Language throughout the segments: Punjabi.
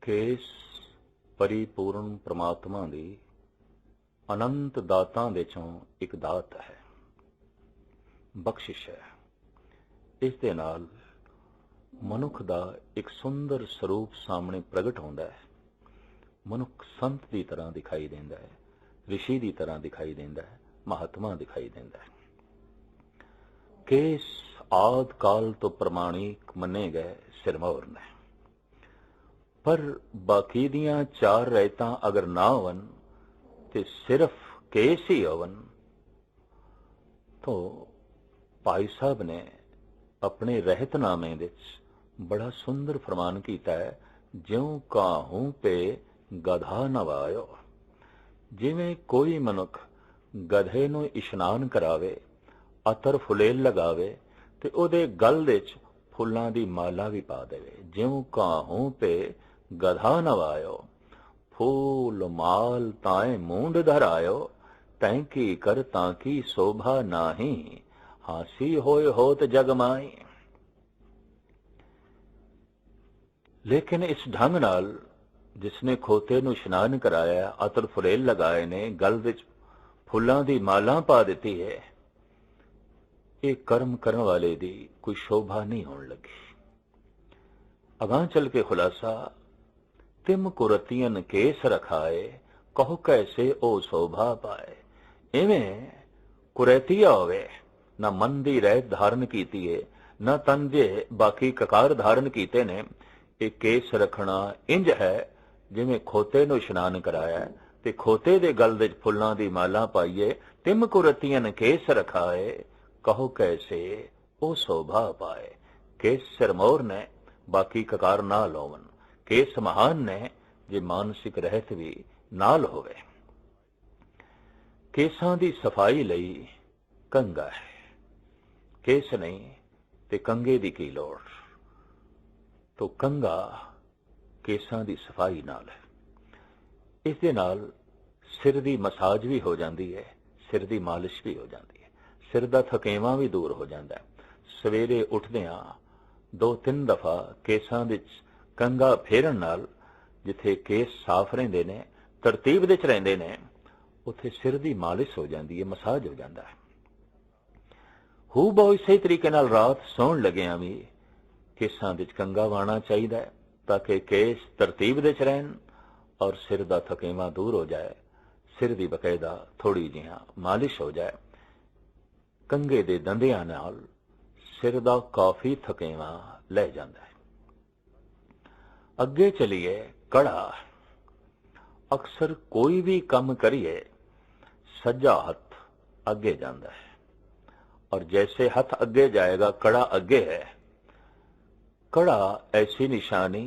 ਕੇਸ ਪਰਿਪੂਰਨ ਪ੍ਰਮਾਤਮਾ ਦੀ ਅਨੰਤ ਦਾਤਾਂ ਦੇ ਚੋਂ ਇੱਕ ਦਾਤ ਹੈ, ਬਖਸ਼ਿਸ਼ ਹੈ। ਇਸ ਦੇ ਨਾਲ ਮਨੁੱਖ ਦਾ ਇੱਕ ਸੁੰਦਰ ਸਰੂਪ ਸਾਹਮਣੇ ਪ੍ਰਗਟ ਹੁੰਦਾ ਹੈ। ਮਨੁੱਖ ਸੰਤ ਦੀ ਤਰ੍ਹਾਂ ਦਿਖਾਈ ਦਿੰਦਾ ਹੈ, ਰਿਸ਼ੀ ਦੀ ਤਰ੍ਹਾਂ ਦਿਖਾਈ ਦਿੰਦਾ ਹੈ, ਮਹਾਤਮਾ ਦਿਖਾਈ ਦਿੰਦਾ ਹੈ। ਕੇਸ ਆਦ ਕਾਲ ਤੋਂ ਪ੍ਰਮਾਣਿਕ ਮੰਨੇ ਗਏ ਸਿਰਮੌਰ ਨੇ। ਪਰ ਬਾਕੀ ਦੀਆਂ ਚਾਰ ਰਹਿਤਾਂ ਅਗਰ ਨਾ ਹੋਵਨ ਤੇ ਸਿਰਫ ਕੇਸ ਹੀ ਹੋਵਨ, ਤੋਂ ਭਾਈ ਸਾਹਿਬ ਨੇ ਆਪਣੇ ਰਹਿਤਨਾਮੇ ਵਿੱਚ ਬੜਾ ਸੁੰਦਰ ਫਰਮਾਨ ਕੀਤਾ ਹੈ, ਜਿਉ ਕਾਹੂ ਪੇ ਗਧਾ ਨਵਾਇਓ ਜਿਵੇਂ ਕੋਈ ਮਨੁੱਖ ਗਧੇ ਨੂੰ ਇਸ਼ਨਾਨ ਕਰਾਵੇ, ਅਤਰ ਫੁਲੇਲ ਲਗਾਵੇ ਤੇ ਉਹਦੇ ਗਲ ਵਿੱਚ ਫੁੱਲਾਂ ਦੀ ਮਾਲਾ ਵੀ ਪਾ ਦੇਵੇ, ਜਿਉ ਕਾਹੂ ਪੇ ਗਧਾ ਨਵਾਇਓ ਫੂਲ ਮਾਲ ਤਾਏ ਮੂੰਡ ਧਰਾਇਓ ਤੈਂ ਕੀ ਕਰ ਤਾਂ ਕੀ ਸ਼ੋਭਾ ਨਾਹੀ ਹਾਸੀ ਹੋਏ ਹੋਤ ਲੇਕਿਨ ਇਸ ਢੰਗ ਨਾਲ ਜਿਸਨੇ ਖੋਤੇ ਨੂੰ ਇਸ਼ਨਾਨ ਕਰਾਇਆ ਅਤਰ ਫੁਲੇਲ ਲਗਾਏ ਨੇ ਗਲ ਵਿੱਚ ਫੁੱਲਾਂ ਦੀ ਮਾਲਾ ਪਾ ਦਿੱਤੀ ਹੈ ਇਹ ਕਰਮ ਕਰਨ ਵਾਲੇ ਦੀ ਕੋਈ ਸ਼ੋਭਾ ਨਹੀਂ ਹੋਣ ਲੱਗੀ ਅਗਾਂ ਚੱਲ ਕੇ ਖੁਲਾਸਾ ਤਿਮ ਕੁਰਤੀਨ ਕੇਸ ਰਖਾਏ, ਕਹੋ ਕੈਸੇ ਉਹ ਸ਼ੋਭਾ ਪਾਏ। ਐਵੇਂ ਕੁਰਤੀਆ ਹੋਵੇ, ਨਾ ਮਨ ਦੀ ਰਹਿਤ ਧਾਰਨ ਕੀਤੀ ਏ, ਨਾ ਤਨ ਦੇ ਬਾਕੀ ਕਕਾਰ ਧਾਰਨ ਕੀਤੇ ਨੇ, ਇਹ ਕੇਸ ਰੱਖਣਾ ਇੰਜ ਹੈ, ਜਿਵੇਂ ਖੋਤੇ ਨੂੰ ਇਸ਼ਨਾਨ ਕਰਾਇਆ, ਤੇ ਖੋਤੇ ਦੇ ਗਲ ਵਿੱਚ ਫੁੱਲਾਂ ਦੀ ਮਾਲਾ ਪਾਈਏ, ਤਿਮ ਨੇ ਕੇਸ ਰਖਾਏ, ਕਹੋ ਕੈਸੇ ਉਹ ਸ਼ੋਭਾ ਪਾਏ। ਕੇਸ ਸਰਮੌਰ ਨੇ, ਬਾਕੀ ਕਕਾਰ ਨਾ ਲੋਵਨ। ਕੇਸ ਮਹਾਨ ਨੇ ਜੇ ਮਾਨਸਿਕ ਰਹਿਤ ਵੀ ਨਾਲ ਹੋਵੇ ਕੇਸਾਂ ਦੀ ਸਫ਼ਾਈ ਲਈ ਕੰਗਾ ਹੈ ਕੇਸ ਨਹੀਂ ਤੇ ਕੰਗੇ ਦੀ ਕੀ ਲੋੜ ਤੋ ਕੰਗਾ ਕੇਸਾਂ ਦੀ ਸਫ਼ਾਈ ਨਾਲ ਹੈ ਇਸ ਦੇ ਨਾਲ ਸਿਰ ਦੀ ਮਸਾਜ ਵੀ ਹੋ ਜਾਂਦੀ ਹੈ ਸਿਰ ਦੀ ਮਾਲਿਸ਼ ਵੀ ਹੋ ਜਾਂਦੀ ਹੈ ਸਿਰ ਦਾ ਥਕੇਵਾਂ ਵੀ ਦੂਰ ਹੋ ਜਾਂਦਾ ਹੈ ਸਵੇਰੇ ਉੱਠਦਿਆਂ ਦੋ ਤਿੰਨ ਦਫਾ ਕੇਸਾਂ ਵਿੱਚ ਕੰਗਾ ਫੇਰਨ ਨਾਲ, ਜਿੱਥੇ ਕੇਸ ਸਾਫ਼ ਰਹਿੰਦੇ ਨੇ, ਤਰਤੀਬ ਵਿੱਚ ਰਹਿੰਦੇ ਨੇ, ਉੱਥੇ ਸਿਰ ਦੀ ਮਾਲਿਸ਼ ਹੋ ਜਾਂਦੀ ਹੈ, ਮਸਾਜ ਹੋ ਜਾਂਦਾ ਹੈ। ਹੂ ਬਹੁ ਇਸੇ ਤਰੀਕੇ ਨਾਲ ਰਾਤ ਸੌਣ ਲੱਗਿਆਂ ਵੀ ਕੇਸਾਂ ਵਿੱਚ ਕੰਗਾ ਵਾਣਾ ਚਾਹੀਦਾ ਹੈ, ਤਾਂ ਕਿ ਕੇਸ ਤਰਤੀਬ ਵਿੱਚ ਰਹਿਣ ਔਰ ਸਿਰ ਦਾ ਥਕੇਵਾਂ ਦੂਰ ਹੋ ਜਾਏ, ਸਿਰ ਦੀ ਬਕਾਇਦਾ ਥੋੜੀ ਜਿਹਾ ਮਾਲਿਸ਼ ਹੋ ਜਾਏ। ਕੰਗੇ ਦੇ ਦੰਦਿਆਂ ਨਾਲ ਸਿਰ ਦਾ ਕਾਫੀ ਥਕੇਵਾਂ ਲੈ ਜਾਂਦਾ ਹੈ। ਅੱਗੇ ਚਲੀਏ ਕੜਾ ਅਕਸਰ ਕੋਈ ਵੀ ਕੰਮ ਕਰੀਏ ਸੱਜਾ ਹੱਥ ਅੱਗੇ ਜਾਂਦਾ ਹੈ ਔਰ ਜੈਸੇ ਹੱਥ ਅੱਗੇ ਜਾਏਗਾ ਕੜਾ ਅੱਗੇ ਹੈ कड़ा ऐसी निशानी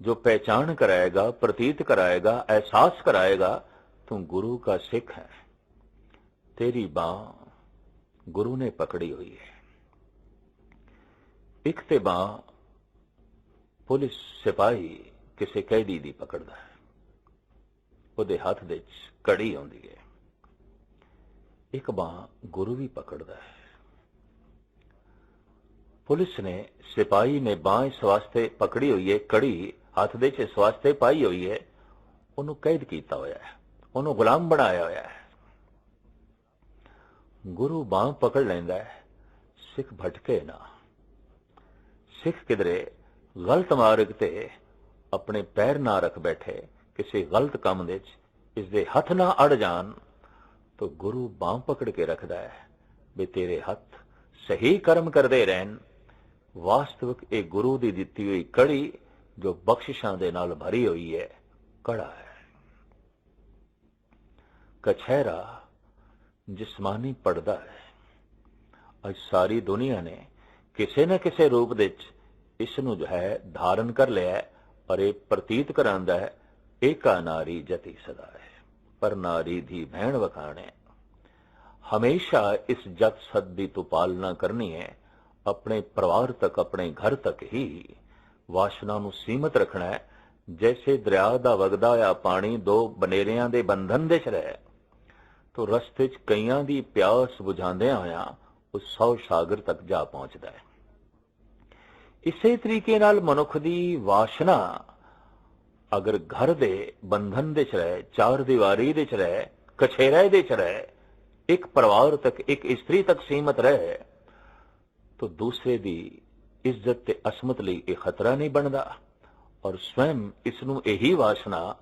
जो पहचान कराएगा प्रतीत कराएगा एहसास कराएगा तुम गुरु का सिख है तेरी बां गुरु ने पकड़ी हुई है ਇੱਕ ਤੇ ਬਾਹ ਪੁਲਿਸ ਸਿਪਾਹੀ ਕਿਸੇ ਕੈਦੀ ਦੀ ਪਕੜਦਾ ਹੈ। ਉਹਦੇ ਹੱਥ ਵਿੱਚ ਕੜੀ ਆਉਂਦੀ ਹੈ। ਇੱਕ ਬਾਹ ਗੁਰੂ ਵੀ ਪਕੜਦਾ ਹੈ। ਪੁਲਿਸ ਨੇ ਸਿਪਾਹੀ ਨੇ ਬਾਹ ਇਸ ਵਾਸਤੇ ਪਕੜੀ ਹੋਈ ਹੈ ਕੜੀ ਹੱਥ ਦੇ ਵਿੱਚ ਇਸ ਵਾਸਤੇ ਪਾਈ ਹੋਈ ਹੈ। ਉਹਨੂੰ ਕੈਦ ਕੀਤਾ ਹੋਇਆ ਹੈ। ਉਹਨੂੰ ਗੁਲਾਮ ਬਣਾਇਆ ਹੋਇਆ ਹੈ। ਗੁਰੂ ਬਾਹ ਪਕੜ ਲੈਂਦਾ ਹੈ। ਸਿੱਖ ਭਟਕੇ ਨਾ। ਸਿੱਖ ਕਿਧਰੇ ਗਲਤ ਮਾਰਗ ਤੇ ਆਪਣੇ ਪੈਰ ਨਾ ਰੱਖ ਬੈਠੇ, ਕਿਸੇ ਗਲਤ ਕੰਮ ਵਿੱਚ ਇਸ ਦੇ ਹੱਥ ਨਾ ਅੜ ਜਾਣ, ਤਾਂ ਗੁਰੂ ਬਾਹ ਪਕੜ ਕੇ ਰੱਖਦਾ ਹੈ ਵੀ ਤੇਰੇ ਹੱਥ ਸਹੀ ਕਰਮ ਕਰਦੇ ਰਹਿਣ। ਵਾਸਤਵਿਕ ਇਹ ਗੁਰੂ ਦੀ ਦਿੱਤੀ ਹੋਈ ਕੜੀ ਜੋ ਬਖਸ਼ਿਸ਼ਾਂ ਦੇ ਨਾਲ ਭਰੀ ਹੋਈ ਹੈ, ਕੜਾ ਹੈ। ਕਛਹਿਰਾ ਜਿਸਮਾਨੀ ਪੜਦਾ ਹੈ। ਅੱਜ ਸਾਰੀ ਦੁਨੀਆ ਨੇ ਕਿਸੇ ਨਾ ਕਿਸੇ ਰੂਪ ਵਿੱਚ ਇਸ ਨੂੰ ਜੋ ਹੈ ਧਾਰਨ ਕਰ ਲਿਆ ਪਰ ਇਹ ਪ੍ਰਤੀਤ ਕਰਾਂਦਾ ਹੈ, ਏਕਾ ਨਾਰੀ ਜਤੀ ਸਦਾ ਹੈ, ਪਰ ਨਾਰੀ ਦੀ ਭੈਣ ਵਖਾਣੇ। ਹਮੇਸ਼ਾ ਇਸ ਜਤ ਸਦ ਦੀ ਤੂੰ ਪਾਲਣਾ ਕਰਨੀ ਹੈ, ਆਪਣੇ ਪਰਿਵਾਰ ਤੱਕ, ਆਪਣੇ ਘਰ ਤੱਕ ਹੀ ਵਾਸ਼ਨਾ ਨੂੰ ਸੀਮਤ ਰੱਖਣਾ ਹੈ। ਜੈਸੇ ਦਰਿਆ ਦਾ ਵਗਦਾ ਆ ਪਾਣੀ ਦੋ ਬਨੇਰਿਆਂ ਦੇ ਬੰਧਨ ਦੇ ਚ ਰਹਿ, ਤੋ ਰਸਤੇ 'ਚ ਕਈਆਂ ਦੀ ਪਿਆਸ ਬੁਝਾਉਂਦਿਆਂ ਹੋਇਆਂ ਉਹ ਸੌ ਸਾਗਰ ਤੱਕ ਜਾ ਪਹੁੰਚਦਾ ਹੈ। ਇਸੇ ਤਰੀਕੇ ਨਾਲ ਮਨੁੱਖ ਦੀ ਵਾਸ਼ਨਾ ਅਗਰ ਘਰ ਦੇ ਬੰਧਨ ਦੇ ਚ ਰਹੇ, ਚਾਰ ਦੀਵਾਰੀ ਦੇ ਚ ਰਹੇ, ਕਛੇਰੇ ਦੇ ਚ ਰਹੇ, ਇੱਕ ਪਰਿਵਾਰ ਤੱਕ, ਇੱਕ ਇਸਤਰੀ ਤੱਕ ਸੀਮਤ ਰਹੇ, ਤਾਂ ਦੂਸਰੇ ਦੀ ਇੱਜ਼ਤ ਤੇ ਅਸਮਤ ਲਈ ਇਹ ਖਤਰਾ ਨਹੀਂ ਬਣਦਾ ਔਰ ਸਵੈਮ ਇਸ ਨੂੰ ਇਹੀ ਵਾਸਨਾ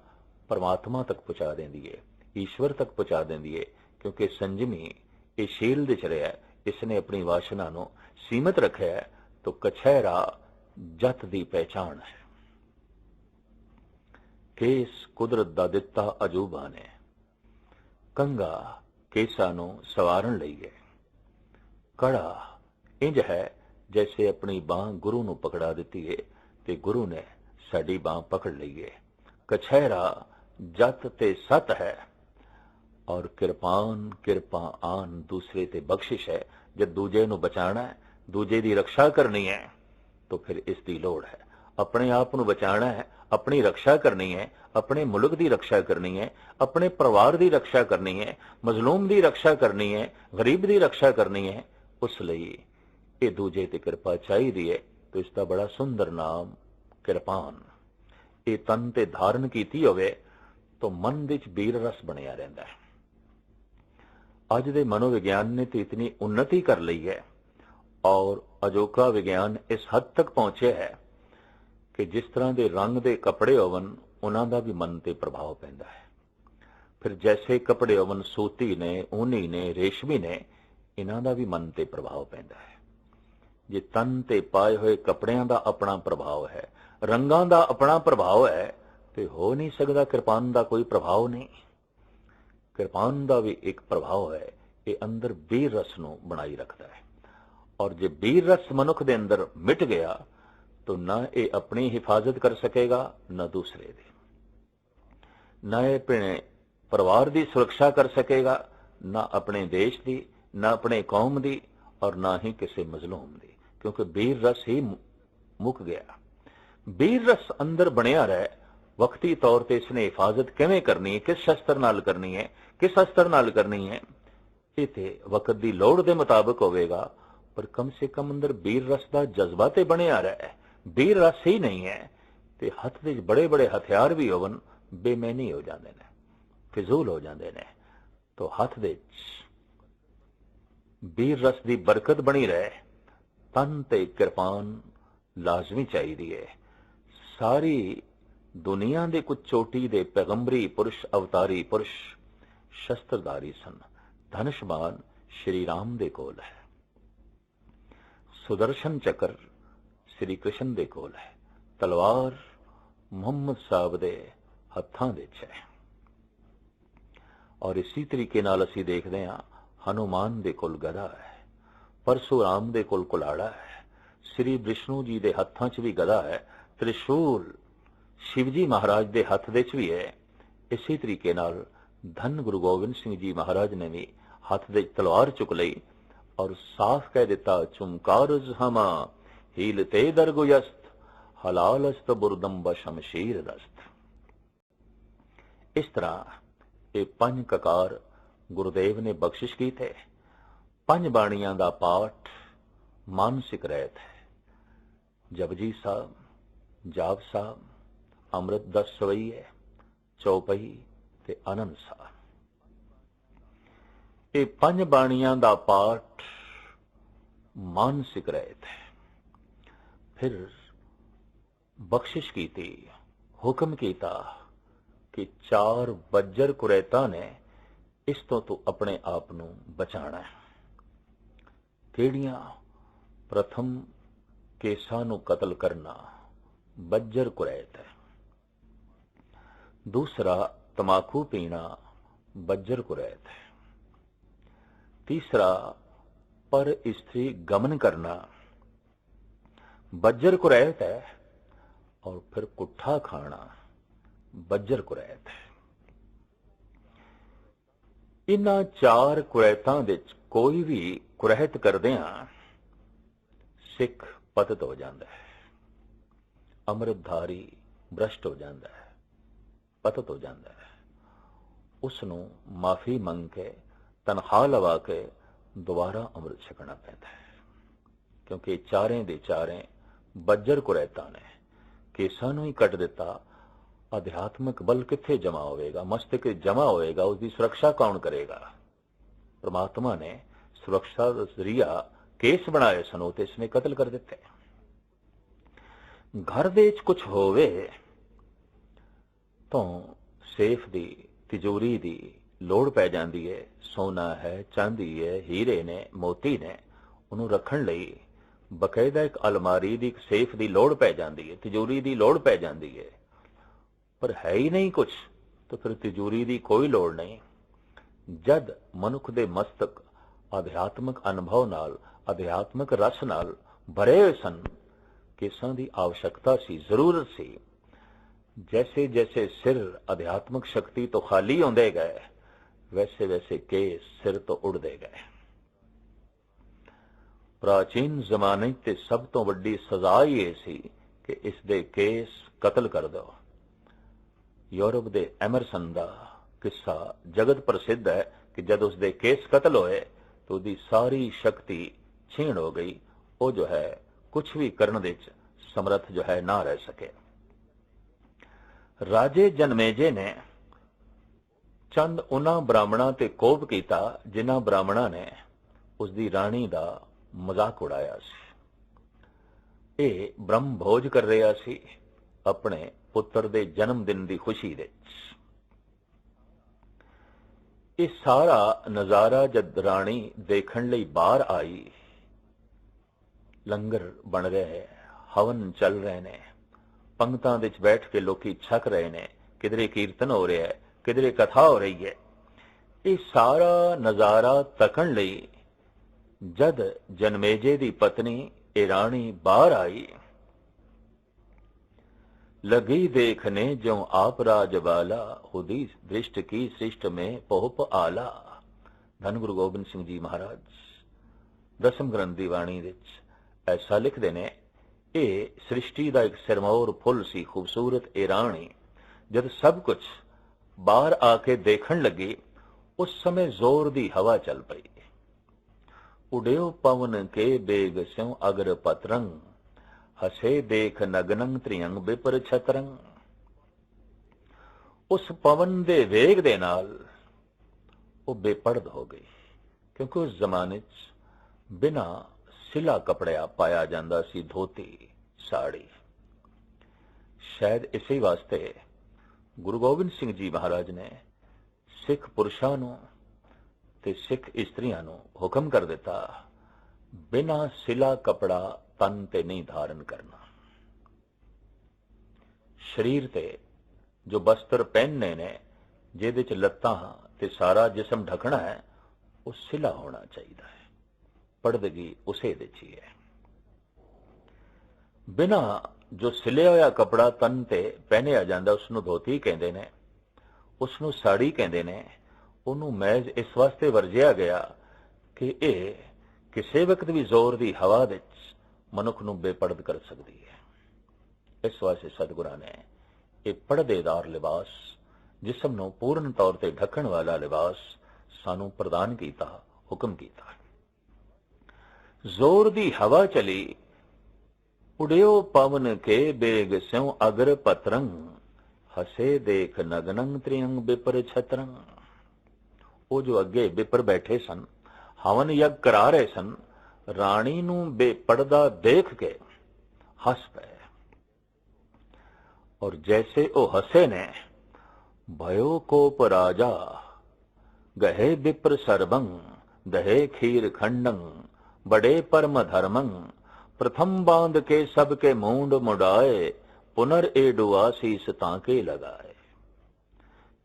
ਪਰਮਾਤਮਾ ਤੱਕ ਪਹੁੰਚਾ ਦਿੰਦੀ ਹੈ ਈਸ਼ਵਰ ਤੱਕ ਪਹੁੰਚਾ ਦਿੰਦੀ ਹੈ ਕਿਉਂਕਿ ਸੰਜਮੀ ਇਹ ਸ਼ੀਲ ਦੇ ਚ ਰਿਹਾ, ਇਸ ਨੇ ਆਪਣੀ ਵਾਸਨਾ ਨੂੰ ਸੀਮਤ ਰੱਖਿਆ ਹੈ ਤਾਂ ਕਛਹਿਰਾ ਜਤ ਦੀ ਪਹਿਚਾਣ ਹੈ ਕੇਸ ਕੁਦਰਤ ਦਾ ਦਿੱਤਾ ਅਜੂਬਾ ਨੇ ਕੰਗਾ ਕੇਸਾਂ ਨੂੰ ਸਵਾਰਨ ਲਈ ਹੈ ਕੜਾ ਇੰਜ ਹੈ ਜੈਸੇ ਆਪਣੀ ਬਾਹ ਗੁਰੂ ਨੂੰ ਪਕੜਾ ਦਿੱਤੀ ਹੈ ਤੇ ਗੁਰੂ ਨੇ ਸਾਡੀ ਬਾਹ ਪਕੜ ਲਈ ਹੈ ਕਛਹਿਰਾ ਜਤ ਤੇ ਸਤ ਹੈ ਔਰ ਕਿਰਪਾਨ ਕਿਰਪਾ ਆਨ ਦੂਸਰੇ ਤੇ ਬਖਸ਼ਿਸ਼ ਹੈ ਜਦ ਦੂਜੇ ਨੂੰ ਬਚਾਣਾ ਹੈ ਦੂਜੇ ਦੀ ਰੱਖਿਆ ਕਰਨੀ ਹੈ, ਤਾਂ ਫਿਰ ਇਸ ਦੀ ਲੋੜ ਹੈ। ਆਪਣੇ ਆਪ ਨੂੰ ਬਚਾਉਣਾ ਹੈ, ਆਪਣੀ ਰੱਖਿਆ ਕਰਨੀ ਹੈ, ਆਪਣੇ ਮੁਲਕ ਦੀ ਰੱਖਿਆ ਕਰਨੀ ਹੈ, ਆਪਣੇ ਪਰਿਵਾਰ ਦੀ ਰੱਖਿਆ ਕਰਨੀ ਹੈ, ਮਜ਼ਲੂਮ ਦੀ ਰੱਖਿਆ ਕਰਨੀ ਹੈ, ਗਰੀਬ ਦੀ ਰੱਖਿਆ ਕਰਨੀ ਹੈ, ਉਸ ਲਈ ਇਹ ਦੂਜੇ ਤੇ ਕਿਰਪਾ ਚਾਹੀਦੀ ਹੈ, ਤੇ ਇਸ ਦਾ ਬੜਾ ਸੁੰਦਰ ਨਾਮ ਕਿਰਪਾਨ। ਇਹ ਤਨ ਤੇ ਧਾਰਨ ਕੀਤੀ ਹੋਵੇ, ਤਾਂ ਮਨ ਵਿੱਚ ਬੀਰ ਰਸ ਬਣਿਆ ਰਹਿੰਦਾ ਹੈ। ਅੱਜ ਦੇ ਮਨੋਵਿਗਿਆਨ ਨੇ ਤੇ ਇਤਨੀ ਉન્નਤੀ ਕਰ ਲਈ ਹੈ ਔਰ ਅਜੋਕਾ ਵਿਗਿਆਨ ਇਸ ਹੱਦ ਤੱਕ ਪਹੁੰਚਿਆ ਹੈ ਕਿ ਜਿਸ ਤਰ੍ਹਾਂ ਦੇ ਰੰਗ ਦੇ ਕੱਪੜੇ ਹੋਵਨ ਉਹਨਾਂ ਦਾ ਵੀ ਮਨ ਤੇ ਪ੍ਰਭਾਵ ਪੈਂਦਾ ਹੈ। ਫਿਰ ਜੈਸੇ ਕੱਪੜੇ ਹੋਵਨ ਸੂਤੀ ਨੇ, ਊਨੀ ਨੇ, ਰੇਸ਼ਮੀ ਨੇ, ਇਹਨਾਂ ਦਾ ਵੀ ਮਨ ਤੇ ਪ੍ਰਭਾਵ ਪੈਂਦਾ ਹੈ। ਜੇ ਤਨ ਤੇ ਪਾਏ ਹੋਏ ਕੱਪੜਿਆਂ ਦਾ ਆਪਣਾ ਪ੍ਰਭਾਵ ਹੈ, ਰੰਗਾਂ ਦਾ ਆਪਣਾ ਪ੍ਰਭਾਵ ਹੈ, ਤੇ ਹੋ ਨਹੀਂ ਸਕਦਾ ਕਿਰਪਾਨ ਦਾ ਕੋਈ ਪ੍ਰਭਾਵ ਨਹੀਂ। ਕਿਰਪਾਨ ਦਾ ਵੀ ਇੱਕ ਪ੍ਰਭਾਵ ਹੈ, ਇਹ ਅੰਦਰ ਬੀਰ ਰਸ ਨੂੰ ਬਣਾਈ ਰੱਖਦਾ ਹੈ। ਔਰ ਜੇ ਬੀਰ ਰਸ ਮਨੁੱਖ ਦੇ ਅੰਦਰ ਮਿਟ ਗਿਆ, ਤਾਂ ਨਾ ਇਹ ਆਪਣੀ ਹਿਫਾਜ਼ਤ ਕਰ ਸਕੇਗਾ, ਨਾ ਦੂਸਰੇ ਦੀ। ਨਾ ਇਹ ਆਪਣੇ ਪਰਿਵਾਰ ਦੀ ਸੁਰੱਖਿਆ ਕਰ ਸਕੇਗਾ, ਨਾ ਆਪਣੇ ਦੇਸ਼ ਦੀ, ਨਾ ਆਪਣੇ ਕੌਮ ਦੀ, ਔਰ ਨਾ ਹੀ ਕਿਸੇ ਮਜ਼ਲੂਮ ਦੀ, ਕਿਉਂਕਿ ਬੀਰ ਰਸ ਹੀ ਮੁੱਕ ਗਿਆ। ਬੀਰ ਰਸ ਅੰਦਰ ਬਣਿਆ ਰਹੇ, ਵਕਤੀ ਤੌਰ ਤੇ ਇਸ ਨੇ ਹਿਫਾਜ਼ਤ ਕਿਵੇਂ ਕਰਨੀ ਹੈ, ਕਿਸ ਸ਼ਸਤਰ ਨਾਲ ਕਰਨੀ ਹੈ, ਕਿਸ ਅਸਤਰ ਨਾਲ ਕਰਨੀ ਹੈ, ਇਹ ਤੇ ਵਕਤ ਦੀ ਲੋੜ ਦੇ ਮੁਤਾਬਕ ਹੋਵੇਗਾ ਪਰ ਕਮ ਸੇ ਕਮ ਅੰਦਰ ਬੀਰ ਰਸ ਦਾ ਜਜ਼ਬਾ ਤੇ ਬਣਿਆ ਰਹੇ। ਬੀਰ ਰਸ ਹੀ ਨਹੀਂ ਹੈ। ਤੇ ਹੱਥ ਦੇ ਬੜੇ ਬੜੇ ਹਥਿਆਰ ਵੀ ਹੋਵਨ, ਬੇਮੈਨੀ ਹੋ ਜਾਂਦੇ ਨੇ, ਫਿਜ਼ੂਲ ਹੋ ਜਾਂਦੇ ਨੇ। ਤੋ ਹੱਥ ਦੇ ਬੀਰ ਰਸ ਦੀ ਬਰਕਤ ਬਣੀ ਰਹੇ। ਤਨ ਤੇ ਕਿਰਪਾਨ ਲਾਜ਼ਮੀ ਚਾਹੀਦੀ ਹੈ। ਸਾਰੀ ਦੁਨੀਆ ਦੇ ਕੁਝ ਚੋਟੀ ਦੇ ਪੈਗੰਬਰੀ ਪੁਰਸ਼, ਅਵਤਾਰੀ ਪੁਰਸ਼, ਸ਼ਸਤਰਧਾਰੀ ਸਨ। ਧਨਸ਼ਮਾਨ ਸ਼੍ਰੀ ਰਾਮ ਦੇ ਕੋਲ ਹੈ। ਸੁਦਰਸ਼ਨ ਚੱਕਰ ਸ੍ਰੀ ਕ੍ਰਿਸ਼ਨ ਦੇ ਕੋਲ ਹੈ। ਤਲਵਾਰ ਮੁਹੰਮਦ ਸਾਹਿਬ ਦੇ ਹੱਥਾਂ ਵਿੱਚ ਹੈ। ਔਰ ਇਸੇ ਤਰੀਕੇ ਨਾਲ ਅਸੀਂ ਦੇਖਦੇ ਹਾਂ, ਹਨੂਮਾਨ ਦੇ ਕੋਲ ਗਦਾ ਹੈ, ਪਰਸ਼ੂਰਾਮ ਦੇ ਕੋਲ ਕੁਲਾੜਾ ਹੈ, ਸ੍ਰੀ ਵਿਸ਼ਨੂੰ ਜੀ ਦੇ ਹੱਥਾਂ 'ਚ ਵੀ ਗਦਾ ਹੈ, ਤ੍ਰਿਸ਼ੂਲ ਸ਼ਿਵਜੀ ਮਹਾਰਾਜ ਦੇ ਹੱਥ ਵਿੱਚ ਵੀ ਹੈ। ਇਸੇ ਤਰੀਕੇ ਨਾਲ ਧੰਨ ਗੁਰੂ ਗੋਬਿੰਦ ਸਿੰਘ ਜੀ ਮਹਾਰਾਜ ਨੇ ਵੀ ਹੱਥ ਦੇ ਤਲਵਾਰ ਚੁੱਕ ਲਈ ਔਰ ਸਾਫ਼ ਕਹਿ ਦਿੱਤਾ ਚੁਮਕਾਰਜ ਹਮਾ ਹੀਲਤੇ ਦਰਗੁਯਸਤ ਹਲਾਲਸਤ ਬੁਰਦਮ ਬਸ਼ਮਸ਼ੀਰ ਦਸਤ ਇਸ ਤਰ੍ਹਾਂ ਇਹ ਪੰਜ ਕਕਾਰ ਗੁਰਦੇਵ ਨੇ ਬਖਸ਼ਿਸ਼ ਕੀਤੇ। ਪੰਜ ਬਾਣੀਆਂ ਦਾ ਪਾਠ ਮਾਨਸਿਕ ਰਹਿਤ ਹੈ। ਜਪਜੀ ਸਾਹਿਬ, ਜਾਪ ਸਾਹਿਬ, ਅੰਮ੍ਰਿਤ ਦਸ ਹੈ ਚੌਪਈ ਤੇ ਆਨੰਦ ਸਾਹਿਬ। ਇਹ ਪੰਜ ਬਾਣੀਆਂ ਦਾ ਪਾਠ ਮਾਨਸਿਕ ਰਹਿਤ ਹੈ। ਫਿਰ ਬਖਸ਼ਿਸ਼ ਕੀਤੀ, ਹੁਕਮ ਕੀਤਾ ਕਿ ਚਾਰ ਬੱਜਰ ਕੁਰੈਤਾ ਨੇ ਇਸ ਤੋਂ ਤੂੰ ਆਪਣੇ ਆਪ ਨੂੰ ਬਚਾਣਾ ਹੈ। ਕਿਹੜੀਆਂ? ਪ੍ਰਥਮ ਕੇਸਾਂ ਨੂੰ ਕਤਲ ਕਰਨਾ ਬੱਜਰ ਕੁਰੈਤ ਹੈ। ਦੂਸਰਾ, ਤਮਾਕੂ ਪੀਣਾ ਬੱਜਰ ਕੁਰੈਤ ਹੈ। ਤੀਸਰਾ, ਪਰ ਇਸਤਰੀ ਗਮਨ ਕਰਨਾ। ਬੱਜਰ ਕੁਰੈਤ ਹੈ ਔਰ ਫਿਰ ਕੁੱਠਾ ਖਾਣਾ ਬੱਜਰ ਕੁਰੈਤ ਹੈ। ਇਨ੍ਹਾਂ ਚਾਰ ਕੁਰੈਤਾਂ ਵਿੱਚ ਕੋਈ ਵੀ ਕੁਰਹਿਤ ਕਰਦਿਆਂ ਸਿੱਖ ਪਤਤ ਹੋ ਜਾਂਦਾ ਹੈ। ਅੰਮ੍ਰਿਤਧਾਰੀ ਭ੍ਰਸ਼ਟ ਹੋ ਜਾਂਦਾ ਹੈ, ਪਤਤ ਹੋ ਜਾਂਦਾ ਹੈ। ਉਸ ਨੂੰ ਮਾਫੀ ਮੰਗ ਕੇ ਤਨਖਾਹ ਲਵਾ ਕੇ ਦੁਬਾਰਾ ਅੰਮ੍ਰਿਤ ਛਕਣਾ ਪੈਂਦਾ ਹੈ ਕਿਉਂਕਿ ਚਾਰੇ ਦੇ ਚਾਰੇ ਬੱਜਰ ਕੁਰੈਤਾਂ ਨੇ ਕੇਸਾਂ ਨੂੰ ਹੀ ਕੱਟ ਦਿੱਤਾ ਅਧਿਆਤਮਿਕ ਬਲ ਕਿੱਥੇ ਜਮਾ ਹੋਵੇਗਾ ਮਸਤਕ ਜਮਾ ਹੋਵੇਗਾ ਉਸ ਦੀ ਸੁਰੱਖਿਆ ਕੌਣ ਕਰੇਗਾ ਪ੍ਰਮਾਤਮਾ ਨੇ ਸੁਰੱਖਿਆ ਦਾ ਜ਼ਰੀਆ ਕੇਸ ਬਣਾਏ ਸਨ ਉਹ ਤੇ ਇਸਨੇ ਕਤਲ ਕਰ ਦਿੱਤੇ ਘਰ ਦੇ ਵਿੱਚ ਕੁਝ ਹੋਵੇ ਤਾਂ ਸੇਫ ਦੀ ਤਿਜੋਰੀ ਦੀ ਲੋੜ ਪੈ ਜਾਂਦੀ ਹੈ ਸੋਨਾ ਹੈ, ਚਾਂਦੀ ਹੈ ਹੀਰੇ ਨੇ, ਮੋਤੀ ਨੇ, ਉਹਨੂੰ ਰੱਖਣ ਲਈ ਬਕਾਇਦਾ ਇੱਕ ਅਲਮਾਰੀ ਦੀ ਇੱਕ ਸੇਫ ਦੀ ਲੋੜ ਪੈ ਜਾਂਦੀ ਹੈ ਤਿਜੋਰੀ ਦੀ ਲੋੜ ਪੈ ਜਾਂਦੀ ਹੈ ਪਰ ਹੈ ਹੀ ਨਹੀਂ ਕੁਝ ਤਾਂ ਫਿਰ ਤਿਜੋਰੀ ਦੀ ਕੋਈ ਲੋੜ ਨਹੀਂ। ਜਦ ਮਨੁੱਖ ਦੇ ਮਸਤਕ ਅਧਿਆਤਮਕ ਅਨੁਭਵ ਨਾਲ, ਅਧਿਆਤਮਕ ਰਸ ਨਾਲ ਭਰੇ ਹੋਏ ਸਨ, ਕੇਸਾਂ ਦੀ ਆਵਸ਼ਕਤਾ ਸੀ, ਜ਼ਰੂਰਤ ਸੀ। ਜੈਸੇ ਜੈਸੇ ਸਿਰ ਅਧਿਆਤਮਿਕ ਸ਼ਕਤੀ ਤੋਂ ਖਾਲੀ ਹੁੰਦੇ ਗਏ ਵੈਸੇ ਵੈਸੇ ਕੇਸ ਸਿਰ ਤੋਂ ਉੜਦੇ ਗਏ ਪ੍ਰਾਚੀਨ ਜ਼ਮਾਨੇ ਤੇ ਸਭ ਤੋਂ ਵੱਡੀ ਸਜ਼ਾ ਹੀ ਇਹ ਸੀ ਕਿ ਇਸ ਦੇ ਕੇਸ ਕਤਲ ਕਰ ਦੋ ਯੂਰਪ ਦੇ ਐਮਰਸਨ ਦਾ ਕਿੱਸਾ ਜਗਤ ਪ੍ਰਸਿੱਧ ਹੈ ਕਿ ਜਦ ਉਸ ਦੇ ਕੇਸ ਕਤਲ ਹੋਏ ਤਾਂ ਉਹਦੀ ਸਾਰੀ ਸ਼ਕਤੀ ਛੀਣ ਹੋ ਗਈ ਉਹ ਜੋ ਹੈ ਕੁਝ ਵੀ ਕਰਨ ਵਿੱਚ ਸਮਰੱਥ ਜੋ ਹੈ ਨਾ ਰਹਿ ਸਕੇ ਰਾਜੇ ਜਨਮੇਜੇ ਨੇ ਚੰਦ ਉਹਨਾਂ ਬ੍ਰਾਹਮਣਾਂ ਤੇ ਕੋਪ ਕੀਤਾ ਜਿਨ੍ਹਾਂ ਬ੍ਰਾਹਮਣਾਂ ਨੇ ਉਸ ਦੀ ਰਾਣੀ ਦਾ ਮਜ਼ਾਕ ਉਡਾਇਆ ਸੀ। ਇਹ ਬ੍ਰਹਮ ਭੋਜ ਕਰ ਰਿਹਾ ਸੀ ਆਪਣੇ ਪੁੱਤਰ ਦੇ ਜਨਮ ਦਿਨ ਦੀ ਖੁਸ਼ੀ ਵਿੱਚ। ਇਹ ਸਾਰਾ ਨਜ਼ਾਰਾ ਜਦ ਰਾਣੀ ਦੇਖਣ ਲਈ ਬਾਹਰ ਆਈ, ਲੰਗਰ ਬਣ ਰਿਹਾ ਹੈ ਹਵਨ ਚੱਲ ਰਹੇ ਨੇ, ਪੰਗਤਾਂ ਵਿੱਚ ਬੈਠ ਕੇ ਲੋਕੀ ਛਕ ਰਹੇ ਨੇ, ਕਿਧਰੇ ਕੀਰਤਨ ਹੋ ਰਿਹਾ ਹੈ ਕਿਧਰੇ ਕਥਾ ਹੋ ਰਹੀ ਹੈ ਇਹ ਸਾਰਾ ਨਜ਼ਾਰਾ ਤੱਕਣ ਲਈ ਜਦ ਜਨਮੇਜੇ ਦੀ ਪਤਨੀ ਇਹ ਰਾਣੀ ਬਾਹਰ ਆਈ लगी देखने जो आप राजबाला खुदी दृष्ट की सृष्ट में पोप आला ਧੰਨ ਗੁਰੂ ਗੋਬਿੰਦ ਸਿੰਘ ਜੀ ਮਹਾਰਾਜ ਦਸਮ ਗ੍ਰੰਥ ਦੀ ਬਾਣੀ ਵਿੱਚ ਐਸਾ ਲਿਖਦੇ ਨੇ ਇਹ ਸ੍ਰਿਸ਼ਟੀ ਦਾ ਇੱਕ ਸਰਮੌਰ ਫੁੱਲ ਸੀ ਖੂਬਸੂਰਤ ਇਹ ਰਾਣੀ ਜਦ ਸਭ ਕੁਝ ਬਾਹਰ ਆ ਕੇ ਦੇਖਣ ਲੱਗੀ, ਉਸ ਸਮੇਂ ਜ਼ੋਰ ਦੀ ਹਵਾ ਚੱਲ ਪਈ। ਉਡਿਓ ਪਵਨ ਕੇ ਬੇਗ ਸਿਉ ਅਗਰ ਪਤਰੰਗ, ਹਸੇ ਦੇਖ ਨਗਨੰ ਤ੍ਰਿਯੰਗ ਬਿਪਰ ਛਤਰੰ ਉਸ ਪਵਨ ਦੇ ਵੇਗ ਦੇ ਨਾਲ ਉਹ ਬੇਪਰਦ ਹੋ ਗਈ, ਕਿਉਂਕਿ ਉਸ ਜ਼ਮਾਨੇ 'ਚ ਬਿਨਾ ਸਿਲਾ ਕਪੜਿਆ ਪਾਇਆ ਜਾਂਦਾ ਸੀ ਧੋਤੀ ਸਾੜੀ। ਸ਼ਾਇਦ ਇਸੇ ਵਾਸਤੇ ਗੁਰੂ ਗੋਬਿੰਦ ਸਿੰਘ ਜੀ ਮਹਾਰਾਜ ਨੇ ਸਿੱਖ ਪੁਰਸ਼ਾਂ ਨੂੰ ਤੇ ਸਿੱਖ ਇਸਤਰੀਆਂ ਨੂੰ ਹੁਕਮ ਕਰ ਦਿੱਤਾ, ਬਿਨਾ ਸਿਲਾ ਕਪੜਾ ਤਨ ਤੇ ਨਹੀਂ ਧਾਰਨ ਕਰਨਾ। ਸਰੀਰ ਤੇ ਜੋ ਬਸਤਰ ਪਹਿਨਨੇ ਨੇ, ਜਿਹਦੇ ਚ ਲੱਤਾਂ ਤੇ ਸਾਰਾ ਜਿਸਮ ਢਕਣਾ ਹੈ, ਉਹ ਸਿਲਾ ਹੋਣਾ ਚਾਹੀਦਾ ਹੈ। ਪਰਦਗੀ ਉਸੇ ਦੇ ਚ ਹੀ ਹੈ। ਬਿਨਾ ਜੋ ਸਿਲਿਆ ਹੋਇਆ ਕਪੜਾ ਤਨ ਤੇ ਪਹਿਨਿਆ ਜਾਂਦਾ ਉਸ ਨੂੰ ਧੋਤੀ ਕਹਿੰਦੇ ਨੇ ਉਸ ਨੂੰ ਸਾੜੀ ਕਹਿੰਦੇ ਨੇ, ਉਹਨੂੰ ਮੈਜ਼ ਇਸ ਵਾਸਤੇ ਵਰਜਿਆ ਗਿਆ ਕਿ ਇਹ ਕਿਸੇ ਵਕਤ ਵੀ ਜ਼ੋਰ ਦੀ ਹਵਾ ਵਿੱਚ ਮਨੁੱਖ ਨੂੰ ਬੇਪਰਦ ਕਰ ਸਕਦੀ ਹੈ। ਇਸ ਵਾਸਤੇ ਸਤਿਗੁਰਾਂ ਨੇ ਇਹ ਪਰਦੇਦਾਰ ਲਿਬਾਸ, ਜਿਸਮ ਨੂੰ ਪੂਰਨ ਤੌਰ ਤੇ ਢੱਕਣ ਵਾਲਾ ਲਿਬਾਸ ਸਾਨੂੰ ਪ੍ਰਦਾਨ ਕੀਤਾ, ਹੁਕਮ ਕੀਤਾ। ਜ਼ੋਰ ਦੀ ਹਵਾ ਚਲੀ ਉਡਿਓ ਪਵਨ ਕੇ ਬੇਗ ਸਿਉ ਅਗਰ ਪਤਰੰਗ ਹਸੇ ਦੇਖ ਨਗਨੰ ਤ੍ਰਿਯੰਗ ਬਿਪਰ ਛਤਰੰ। ਉਹ ਜੋ ਅੱਗੇ ਬਿਪਰ ਬੈਠੇ ਸਨ, ਹਵਨ ਯਗ ਕਰਾ ਰਹੇ ਸਨ, ਰਾਣੀ ਨੂੰ ਬੇਪਰਦਾ ਦੇਖ ਕੇ ਹੱਸ ਪਏ। ਔਰ ਜੈਸੇ ਉਹ ਹਸੇ ਨੇ, ਭਇਓ ਕੋਪ ਰਾਜਾ, ਗਹੇ ਬਿਪਰ ਸਰਬੰ, ਦਹੇ ਖੀਰ ਖੰਡੰ, ਬੜੇ ਪਰਮ ਧਰਮੰ ਪ੍ਰਥਮ ਬਾਂਧ ਕੇ ਸਭ ਕੇ ਮੂੰਡ ਮੁੜਾਏ ਪੁਨਰ ਏ ਡੁਆਸੀਸ ਤਾਂ ਕੇ ਲਗਾਏ।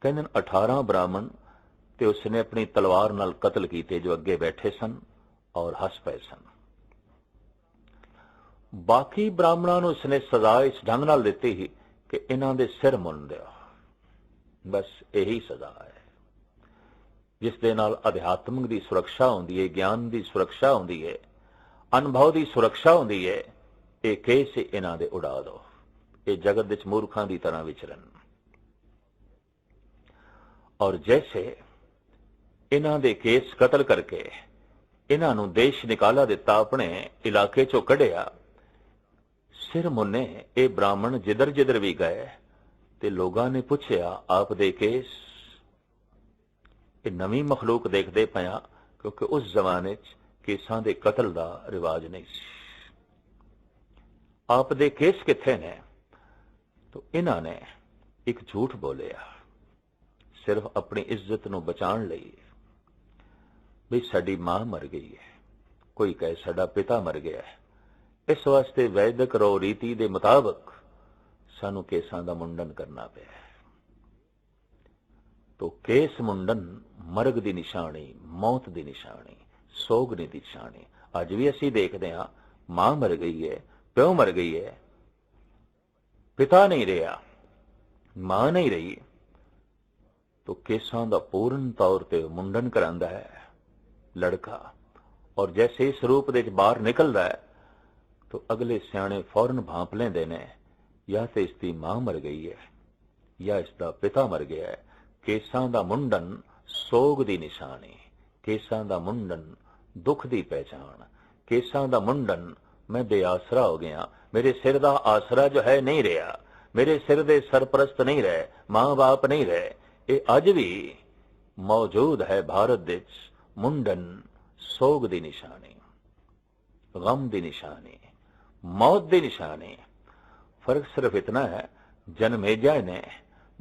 ਕਹਿੰਦੇ 18 ਬ੍ਰਾਹਮਣ ਤੇ ਉਸਨੇ ਆਪਣੀ ਤਲਵਾਰ ਨਾਲ ਕਤਲ ਕੀਤੇ ਜੋ ਅੱਗੇ ਬੈਠੇ ਸਨ ਔਰ ਹੱਸ ਪਏ ਸਨ। ਬਾਕੀ ਬ੍ਰਾਹਮਣਾਂ ਨੂੰ ਉਸਨੇ ਸਜ਼ਾ ਇਸ ਢੰਗ ਨਾਲ ਦਿੱਤੀ ਸੀ ਕਿ ਇਹਨਾਂ ਦੇ ਸਿਰ ਮੁੰਨ ਦਿਓ। ਬਸ ਇਹੀ ਸਜ਼ਾ ਹੈ। ਜਿਸ ਦੇ ਨਾਲ ਅਧਿਆਤਮਿਕ ਦੀ ਸੁਰੱਖਿਆ ਹੁੰਦੀ ਹੈ, ਗਿਆਨ ਦੀ ਸੁਰੱਖਿਆ ਹੁੰਦੀ ਹੈ ਅਨੁਭਵ ਦੀ ਸੁਰੱਖਿਆ ਹੁੰਦੀ ਹੈ ਇਹ ਕੇਸ ਇਹਨਾਂ ਦੇ ਉਡਾ ਦੋ। ਇਹ ਜਗਤ ਵਿੱਚ ਮੂਰਖਾਂ ਦੀ ਤਰ੍ਹਾਂ ਵਿਚਰਨ। ਔਰ ਜੈਸੇ ਇਹਨਾਂ ਦੇ ਕੇਸ ਕਤਲ ਕਰਕੇ ਇਹਨਾਂ ਨੂੰ ਦੇਸ਼ ਨਿਕਾਲਾ ਦਿੱਤਾ, ਆਪਣੇ ਇਲਾਕੇ ਚੋਂ ਕੱਢਿਆ, ਸਿਰ ਮੁੰਨੇ ਇਹ ਬ੍ਰਾਹਮਣ ਜਿੱਧਰ ਜਿੱਧਰ ਵੀ ਗਏ ਤੇ ਲੋਕਾਂ ਨੇ ਪੁੱਛਿਆ, ਆਪ ਦੇ ਕੇਸ? ਇਹ ਨਵੀਂ ਮਖਲੂਕ ਦੇਖਦੇ ਪਿਆ ਕਿਉਂਕਿ ਉਸ ਜ਼ਮਾਨੇ 'ਚ ਕੇਸਾਂ ਦੇ ਕਤਲ ਦਾ ਰਿਵਾਜ ਨਹੀਂ ਸੀ। ਆਪ ਦੇ ਕੇਸ ਕਿੱਥੇ ਨੇ? ਤਾਂ ਇਹਨਾਂ ਨੇ ਇੱਕ ਝੂਠ ਬੋਲਿਆ। ਸਿਰਫ ਆਪਣੀ ਇੱਜ਼ਤ ਨੂੰ ਬਚਾਉਣ ਲਈ ਵੀ ਸਾਡੀ ਮਾਂ ਮਰ ਗਈ ਹੈ। ਕੋਈ ਕਹੇ ਸਾਡਾ ਪਿਤਾ ਮਰ ਗਿਆ ਹੈ। ਇਸ ਵਾਸਤੇ ਵੈਦਿਕ ਰੋ ਰੀਤੀ ਦੇ ਮੁਤਾਬਕ ਸਾਨੂੰ ਕੇਸਾਂ ਦਾ ਮੁੰਡਨ ਕਰਨਾ ਪਿਆ ਤੋ ਕੇਸ ਮੁੰਡਨ ਮਰਗ ਦੀ ਨਿਸ਼ਾਨੀ, ਮੌਤ ਦੀ ਨਿਸ਼ਾਨੀ। ਸੋਗ ਦੀ ਨਿਸ਼ਾਨੀ ਅੱਜ ਵੀ ਅਸੀਂ ਦੇਖਦੇ ਹਾਂ, ਮਾਂ ਮਰ ਗਈ ਹੈ, ਪਿਓ ਮਰ ਗਈ ਹੈ, ਪਿਤਾ ਨਹੀਂ ਰਿਹਾ, ਮਾਂ ਨਹੀਂ ਰਹੀ। ਤੋ ਕੇਸਾਂ ਦਾ ਪੂਰਨ ਤੌਰ ਤੇ ਮੁੰਡਨ ਕਰਾਂਦਾ ਹੈ ਲੜਕਾ। ਔਰ ਜੈਸੇ ਇਸ ਰੂਪ ਦੇ ਵਿੱਚ ਬਾਹਰ ਨਿਕਲਦਾ ਹੈ, ਤੋ ਅਗਲੇ ਸਿਆਣੇ ਫੌਰਨ ਭਾਂਪ ਲੈਂਦੇ ਨੇ, ਜਾਂ ਤੇ ਇਸ ਦੀ ਮਾਂ ਮਰ ਗਈ ਹੈ, ਜਾਂ ਇਸ ਦਾ ਪਿਤਾ ਮਰ ਗਿਆ ਹੈ। ਕੇਸਾਂ ਦਾ ਮੁੰਡਨ ਸੋਗ ਦੀ ਨਿਸ਼ਾਨੀ, ਕੇਸਾਂ ਦਾ ਮੁੰਡਨ ਦੁੱਖ ਦੀ ਪਹਿਚਾਨ ਕੇਸਾਂ ਦਾ ਮੁੰਡਨ, ਮੈਂ ਬੇਆਸਰਾ ਹੋ ਗਿਆ। ਮੇਰੇ ਸਿਰ ਦਾ ਆਸਰਾ ਜੋ ਹੈ ਨਹੀਂ ਰਿਹਾ। ਮੇਰੇ ਸਿਰ ਦੇ ਸਰਪ੍ਰਸਤ ਨਹੀਂ ਰਹੇ, ਮਾਂ-ਬਾਪ ਨਹੀਂ ਰਹੇ। ਇਹ ਅੱਜ ਵੀ ਮੌਜੂਦ ਹੈ ਭਾਰਤ ਵਿੱਚ ਮੁੰਡਨ, ਸੋਗ ਦੀ ਨਿਸ਼ਾਨੀ, ਗਮ ਦੀ ਨਿਸ਼ਾਨੀ, ਮੌਤ ਦੀ ਨਿਸ਼ਾਨੀ। ਫ਼ਰਕ ਸਿਰਫ ਇਤਨਾ ਹੈ, ਜਨਮੇਜਾ ਨੇ,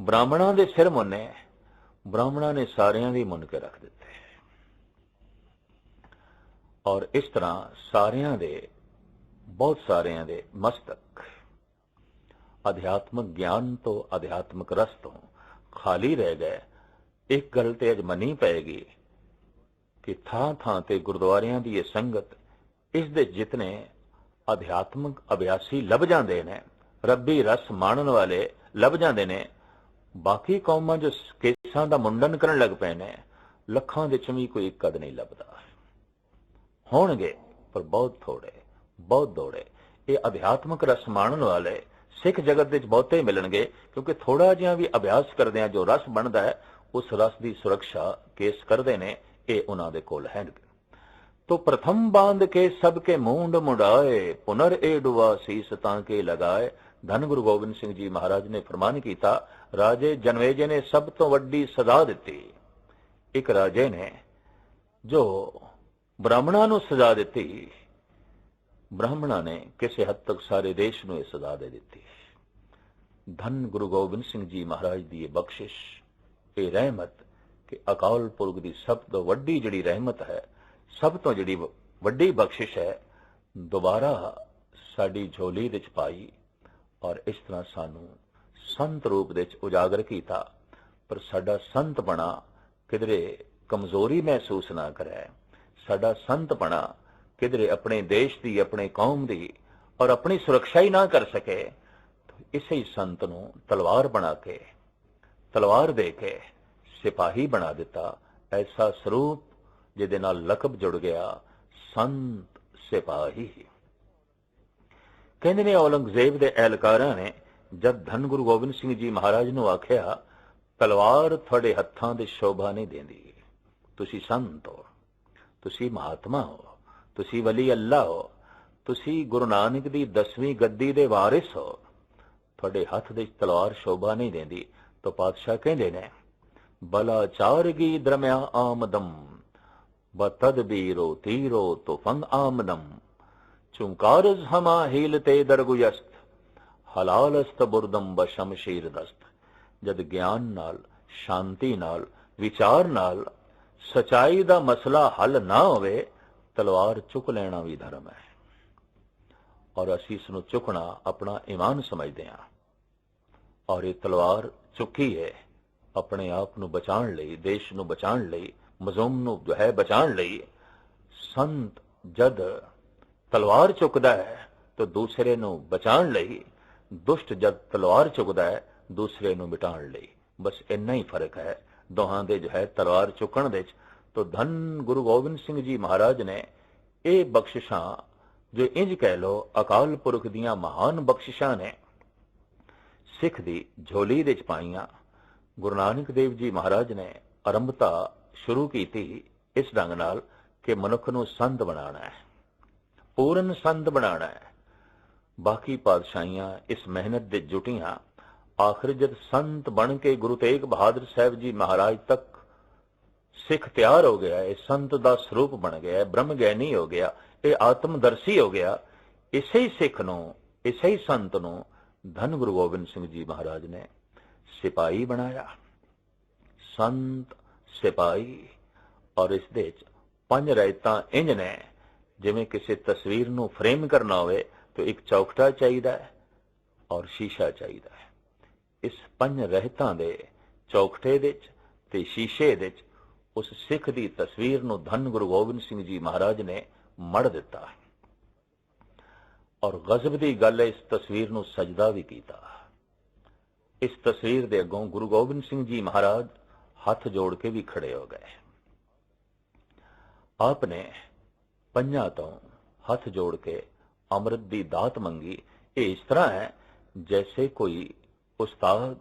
ਬ੍ਰਾਹਮਣਾਂ ਦੇ ਸਿਰ ਮੁੰਨੇ, ਬ੍ਰਾਹਮਣਾਂ ਨੇ ਸਾਰਿਆਂ ਦੀ ਮੁੰਨ ਕੇ ਰੱਖ ਦਿੱਤੇ। ਔਰ ਇਸ ਤਰ੍ਹਾਂ ਸਾਰਿਆਂ ਦੇ, ਬਹੁਤ ਸਾਰਿਆਂ ਦੇ ਮਸਤਕ ਅਧਿਆਤਮਕ ਗਿਆਨ ਤੋਂ ਅਧਿਆਤਮਕ ਰਸ ਤੋਂ ਖਾਲੀ ਰਹਿ ਗਏ। ਇੱਕ ਗੱਲ ਤੇ ਅਜ ਮੰਨੀ ਪਏਗੀ ਕਿ ਥਾਂ ਥਾਂ ਤੇ ਗੁਰਦੁਆਰਿਆਂ ਦੀ ਇਹ ਸੰਗਤ ਇਸ ਦੇ ਜਿਤਨੇ ਅਧਿਆਤਮਕ ਅਭਿਆਸੀ ਲੱਭ ਜਾਂਦੇ ਨੇ, ਰੱਬੀ ਰਸ ਮਾਣਨ ਵਾਲੇ ਲੱਭ ਜਾਂਦੇ ਨੇ, ਬਾਕੀ ਕੌਮਾਂ ਜੋ ਕੇਸਾਂ ਦਾ ਮੁੰਡਨ ਕਰਨ ਲੱਗ ਪਏ ਨੇ, ਲੱਖਾਂ ਦੇ ਚ ਵੀ ਕੋਈ ਇੱਕ ਕਦ ਨਹੀਂ ਲੱਭਦਾ। ਹੋਣਗੇ, ਪਰ ਬਹੁਤ ਥੋੜੇ, ਬਹੁਤ ਦੋੜੇ। ਇਹ ਅਧਿਆਤਮਕ ਰਸ ਮਾਣਨ ਵਾਲੇ ਸਿੱਖ ਜਗਤ ਵਿੱਚ ਬਹੁਤੇ ਮਿਲਣਗੇ, ਕਿਉਂਕਿ ਥੋੜਾ ਜਿਹਾ ਵੀ ਅਭਿਆਸ ਕਰਦੇ ਆ ਜੋ ਰਸ ਬਣਦਾ ਹੈ, ਉਸ ਰਸ ਦੀ ਸੁਰੱਖਿਆ ਕੇਸ ਕਰਦੇ ਨੇ, ਇਹ ਉਹਨਾਂ ਦੇ ਕੋਲ ਹੈ। ਤੋ ਪ੍ਰਥਮ ਬਾਂਧ ਕੇ ਸਭ ਕੇ ਮੂੰਡ ਮੁੜਾਏ ਪੁਨਰ ਏਡਵਾ ਸੀਸ ਤਾਂ ਕੇ ਲਗਾਏ। ਧੰਨ ਗੁਰੂ ਗੋਬਿੰਦ ਸਿੰਘ ਜੀ ਮਹਾਰਾਜ ਨੇ ਫਰਮਾਨ ਕੀਤਾ, ਰਾਜੇ ਜਨਵੇਜੇ ਨੇ ਸਭ ਤੋਂ ਵੱਡੀ ਸਜ਼ਾ ਦਿੱਤੀ। ਇੱਕ ਰਾਜੇ ਨੇ ਜੋ ਬ੍ਰਾਹਮਣਾਂ ਨੂੰ ਸਜ਼ਾ ਦਿੱਤੀ। ਬ੍ਰਾਹਮਣਾਂ ਨੇ ਕਿਸੇ ਹੱਦ ਤੱਕ ਸਾਰੇ ਦੇਸ਼ ਨੂੰ ਇਹ ਸਜ਼ਾ ਦੇ ਦਿੱਤੀ। ਧੰਨ ਗੁਰੂ ਗੋਬਿੰਦ ਸਿੰਘ ਜੀ ਮਹਾਰਾਜ ਦੀ ਇਹ ਬਖਸ਼ਿਸ਼, ਇਹ ਰਹਿਮਤ ਕਿ ਅਕਾਲ ਪੁਰਖ ਦੀ ਸਭ ਤੋਂ ਵੱਡੀ ਜਿਹੜੀ ਰਹਿਮਤ ਹੈ, ਸਭ ਤੋਂ ਜਿਹੜੀ ਵੱਡੀ ਬਖਸ਼ਿਸ਼ ਹੈ, ਦੁਬਾਰਾ ਸਾਡੀ ਝੋਲੀ ਵਿੱਚ ਪਾਈ ਔਰ ਇਸ ਤਰ੍ਹਾਂ ਸਾਨੂੰ ਸੰਤ ਰੂਪ ਵਿੱਚ ਉਜਾਗਰ ਕੀਤਾ। ਪਰ ਸਾਡਾ ਸੰਤ ਬਣਾ ਕਿਧਰੇ ਕਮਜ਼ੋਰੀ ਮਹਿਸੂਸ ਨਾ ਕਰੇ। ਸਾਡਾ ਸੰਤ ਬਣਾ, ਕਿਧਰੇ ਆਪਣੇ ਦੇਸ਼ ਦੀ, ਆਪਣੇ ਕੌਮ ਦੀ, ਔਰ ਆਪਣੀ ਸੁਰੱਖਿਆ ਹੀ ਨਾ ਕਰ ਸਕੇ ਇਸੇ ਹੀ ਸੰਤ ਨੂੰ ਤਲਵਾਰ ਬਣਾ ਕੇ, ਤਲਵਾਰ ਦੇ ਕੇ ਸਿਪਾਹੀ ਬਣਾ ਦਿੱਤਾ। ਐਸਾ ਸਰੂਪ ਜਿਹਦੇ ਨਾਲ ਲਕਬ ਜੁੜ ਗਿਆ ਸੰਤ ਸਿਪਾਹੀ। ਕਹਿੰਦੇ ਨੇ ਔਲੰਗਜ਼ੇਬ ਦੇ ਐਲਕਾਰਾਂ ਨੇ ਜਦ ਧੰਨ ਗੁਰੂ ਗੋਬਿੰਦ ਸਿੰਘ ਜੀ ਮਹਾਰਾਜ ਨੂੰ ਆਖਿਆ, ਤਲਵਾਰ ਤੁਹਾਡੇ ਹੱਥਾਂ ਦੇ ਸ਼ੋਭਾ ਨਹੀਂ ਦਿੰਦੀ, ਤੁਸੀਂ ਸੰਤ ਹੋ। ਤੁਸੀਂ ਮਹਾਤਮਾ ਹੋ, ਤੁਸੀਂ ਵਲੀ ਅੱਲਾ ਹੋ, ਤੁਸੀਂ ਗੁਰੂ ਨਾਨਕ ਦੀ 10ਵੀਂ ਗੱਦੀ ਦੇ ਵਾਰਿਸ ਹੋ। ਤੁਹਾਡੇ ਹੱਥ ਦੇ ਤਲਵਾਰ ਸ਼ੋਭਾ ਨਹੀਂ ਦਿੰਦੀ, ਤਾਂ ਪਾਤਸ਼ਾਹ ਕਹਿੰਦੇ ਨੇ, ਬਲਾ ਚਾਰਗੀ ਦਰਮਿਆ ਆਮਦਮ ਬਤਦਬੀਰੋ ਤੀਰੋ ਤੁਫੰਗ ਆਮਦਮ ਚੁੰਕਾਰਜ਼ ਹਮਾ ਹੀਲਤੇ ਦਰਗੁਯਸਤ ਹਲਾਲਸਤ ਬੁਰਦਮ ਬਸ਼ਮਸ਼ੀਰ ਦਸਤ। ਜਦ ਗਿਆਨ ਨਾਲ, ਸ਼ਾਂਤੀ ਨਾਲ, ਵਿਚਾਰ ਨਾਲ ਸਚਾਈ ਦਾ ਮਸਲਾ ਹੱਲ ਨਾ ਹੋਵੇ, ਤਲਵਾਰ ਚੁੱਕ ਲੈਣਾ ਵੀ ਧਰਮ ਹੈ। ਔਰ ਅਸੀਂ ਇਸ ਨੂੰ ਚੁੱਕਣਾ ਆਪਣਾ ਈਮਾਨ ਸਮਝਦੇ ਹਾਂ। ਔਰ ਇਹ ਤਲਵਾਰ ਚੁੱਕੀ ਹੈ, ਆਪਣੇ ਆਪ ਨੂੰ ਬਚਾਉਣ ਲਈ, ਦੇਸ਼ ਨੂੰ ਬਚਾਉਣ ਲਈ ਮਜ਼ਲੂਮ ਨੂੰ ਜੋ ਹੈ ਬਚਾਉਣ ਲਈ, ਸੰਤ ਜਦ ਤਲਵਾਰ ਚੁੱਕਦਾ ਹੈ, ਤਾਂ ਦੂਸਰੇ ਨੂੰ ਬਚਾਉਣ ਲਈ, ਦੁਸ਼ਟ ਜਦ ਤਲਵਾਰ ਚੁੱਕਦਾ ਹੈ, ਦੂਸਰੇ ਨੂੰ ਮਿਟਾਉਣ ਲਈ। ਬਸ ਇੰਨਾ ਹੀ ਫ਼ਰਕ ਹੈ। ਦੋਹਾਂ ਦੇ ਜੋ ਹੈ ਤਲਵਾਰ ਚੁੱਕਣ ਦੇ ਵਿੱਚ, ਤਾਂ ਧੰਨ ਗੁਰੂ ਗੋਬਿੰਦ ਸਿੰਘ ਜੀ ਮਹਾਰਾਜ ਨੇ ਇਹ ਬਖਸ਼ਿਸ਼ਾਂ, ਜੋ ਇੰਜ ਕਹਿ ਲੋ ਅਕਾਲ ਪੁਰਖ ਦੀਆਂ ਮਹਾਨ ਬਖਸ਼ਿਸ਼ਾਂ ਨੇ, ਸਿੱਖ ਦੀ ਝੋਲੀ ਦੇ ਚ ਪਾਈਆਂ। ਗੁਰੂ ਨਾਨਕ ਦੇਵ ਜੀ ਮਹਾਰਾਜ ਨੇ ਆਰੰਭਤਾ ਸ਼ੁਰੂ ਕੀਤੀ ਇਸ ਢੰਗ ਨਾਲ ਕਿ ਮਨੁੱਖ ਨੂੰ ਸੰਤ ਬਣਾਉਣਾ ਹੈ, ਪੂਰਨ ਸੰਤ ਬਣਾਉਣਾ ਹੈ। ਬਾਕੀ ਪਾਤਸ਼ਾਹੀਆਂ ਇਸ ਮਿਹਨਤ ਦੇ ਜੁਟੀਆਂ ਆਖਰ ਜਦ ਸੰਤ ਬਣ ਕੇ ਗੁਰੂ ਤੇਗ ਬਹਾਦਰ ਸਾਹਿਬ ਜੀ ਮਹਾਰਾਜ ਤੱਕ ਸਿੱਖ ਤਿਆਰ ਹੋ ਗਿਆ, ਇਹ ਸੰਤ ਦਾ ਸਰੂਪ ਬਣ ਗਿਆ, ਇਹ ਬ੍ਰਹਮ ਗਿਆਨੀ ਹੋ ਗਿਆ, ਇਹ ਆਤਮਦਰਸ਼ੀ ਹੋ ਗਿਆ, ਇਸੇ ਹੀ ਸਿੱਖ ਨੂੰ, ਇਸੇ ਹੀ ਸੰਤ ਨੂੰ ਧੰਨ ਗੁਰੂ ਗੋਬਿੰਦ ਸਿੰਘ ਜੀ ਮਹਾਰਾਜ ਨੇ ਸਿਪਾਹੀ ਬਣਾਇਆ। ਸੰਤ, ਸਿਪਾਹੀ ਔਰ ਇਸ ਦੇ ਵਿੱਚ ਪੰਜ ਰਾਇਤਾਂ ਇੰਜ ਨੇ, ਜਿਵੇਂ ਕਿਸੇ ਤਸਵੀਰ ਨੂੰ ਫਰੇਮ ਕਰਨਾ ਹੋਵੇ ਤਾਂ ਇੱਕ ਚੌਕਟਾ ਚਾਹੀਦਾ ਹੈ ਔਰ ਸ਼ੀਸ਼ਾ ਚਾਹੀਦਾ ਇਸ ਪੰਜ ਰਹਿਤਾਂ ਦੇ ਚੌਕਟੇ ਦੇ ਵਿੱਚ ਤੇ ਸ਼ੀਸ਼ੇ ਦੇ ਵਿੱਚ ਉਸ ਸਿੱਖ ਦੀ ਤਸਵੀਰ ਨੂੰ ਧੰਨ ਗੁਰੂ ਗੋਬਿੰਦ ਸਿੰਘ ਜੀ ਮਹਾਰਾਜ ਨੇ ਮੜ ਦਿੱਤਾ ਔਰ ਗਜ਼ਬ ਦੀ ਗੱਲ ਹੈ ਇਸ ਤਸਵੀਰ ਨੂੰ ਸਜਦਾ ਵੀ ਕੀਤਾ। ਇਸ ਤਸਵੀਰ ਦੇ ਅੱਗੋਂ ਗੁਰੂ ਗੋਬਿੰਦ ਸਿੰਘ ਜੀ ਮਹਾਰਾਜ ਹੱਥ ਜੋੜ ਕੇ ਵੀ ਖੜੇ ਹੋ ਗਏ। ਆਪ ਨੇ ਪੰਜਾਂ ਤੋਂ ਹੱਥ ਜੋੜ ਕੇ ਅੰਮ੍ਰਿਤ ਦੀ ਦਾਤ ਮੰਗੀ। ਇਹ ਇਸ ਤਰ੍ਹਾਂ ਹੈ, ਜੈਸੇ ਕੋਈ ਉਸਤਾਦ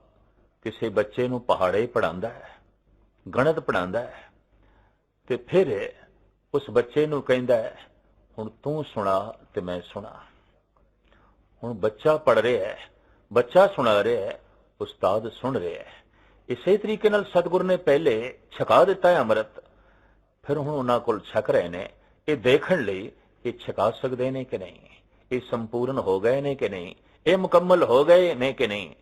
ਕਿਸੇ ਬੱਚੇ ਨੂੰ ਪਹਾੜੇ ਪੜਾਉਂਦਾ ਹੈ, ਗਣਿਤ ਪੜਾਉਂਦਾ ਹੈ ਤੇ ਫਿਰ ਉਸ ਬੱਚੇ ਨੂੰ ਕਹਿੰਦਾ ਹੈ, ਹੁਣ ਤੂੰ ਸੁਣਾ ਤੇ ਮੈਂ ਸੁਣਾ। ਹੁਣ ਬੱਚਾ ਪੜ ਰਿਹਾ ਹੈ, ਬੱਚਾ ਸੁਣਾ ਰਿਹਾ ਹੈ, ਉਸਤਾਦ ਸੁਣ ਰਿਹਾ ਹੈ। ਇਸੇ ਤਰੀਕੇ ਨਾਲ ਸਤਿਗੁਰ ਨੇ ਪਹਿਲੇ ਛਕਾ ਦਿੱਤਾ ਹੈ ਅੰਮ੍ਰਿਤ, ਫਿਰ ਹੁਣ ਉਹਨਾਂ ਕੋਲ ਛਕ ਰਹੇ ਨੇ। ਇਹ ਦੇਖਣ ਲਈ ਇਹ ਛਕਾ ਸਕਦੇ ਨੇ ਕਿ ਨਹੀਂ, ਇਹ ਸੰਪੂਰਨ ਹੋ ਗਏ ਨੇ ਕਿ ਨਹੀਂ, ਇਹ ਮੁਕੰਮਲ ਹੋ ਗਏ ਨੇ ਕਿ ਨਹੀਂ।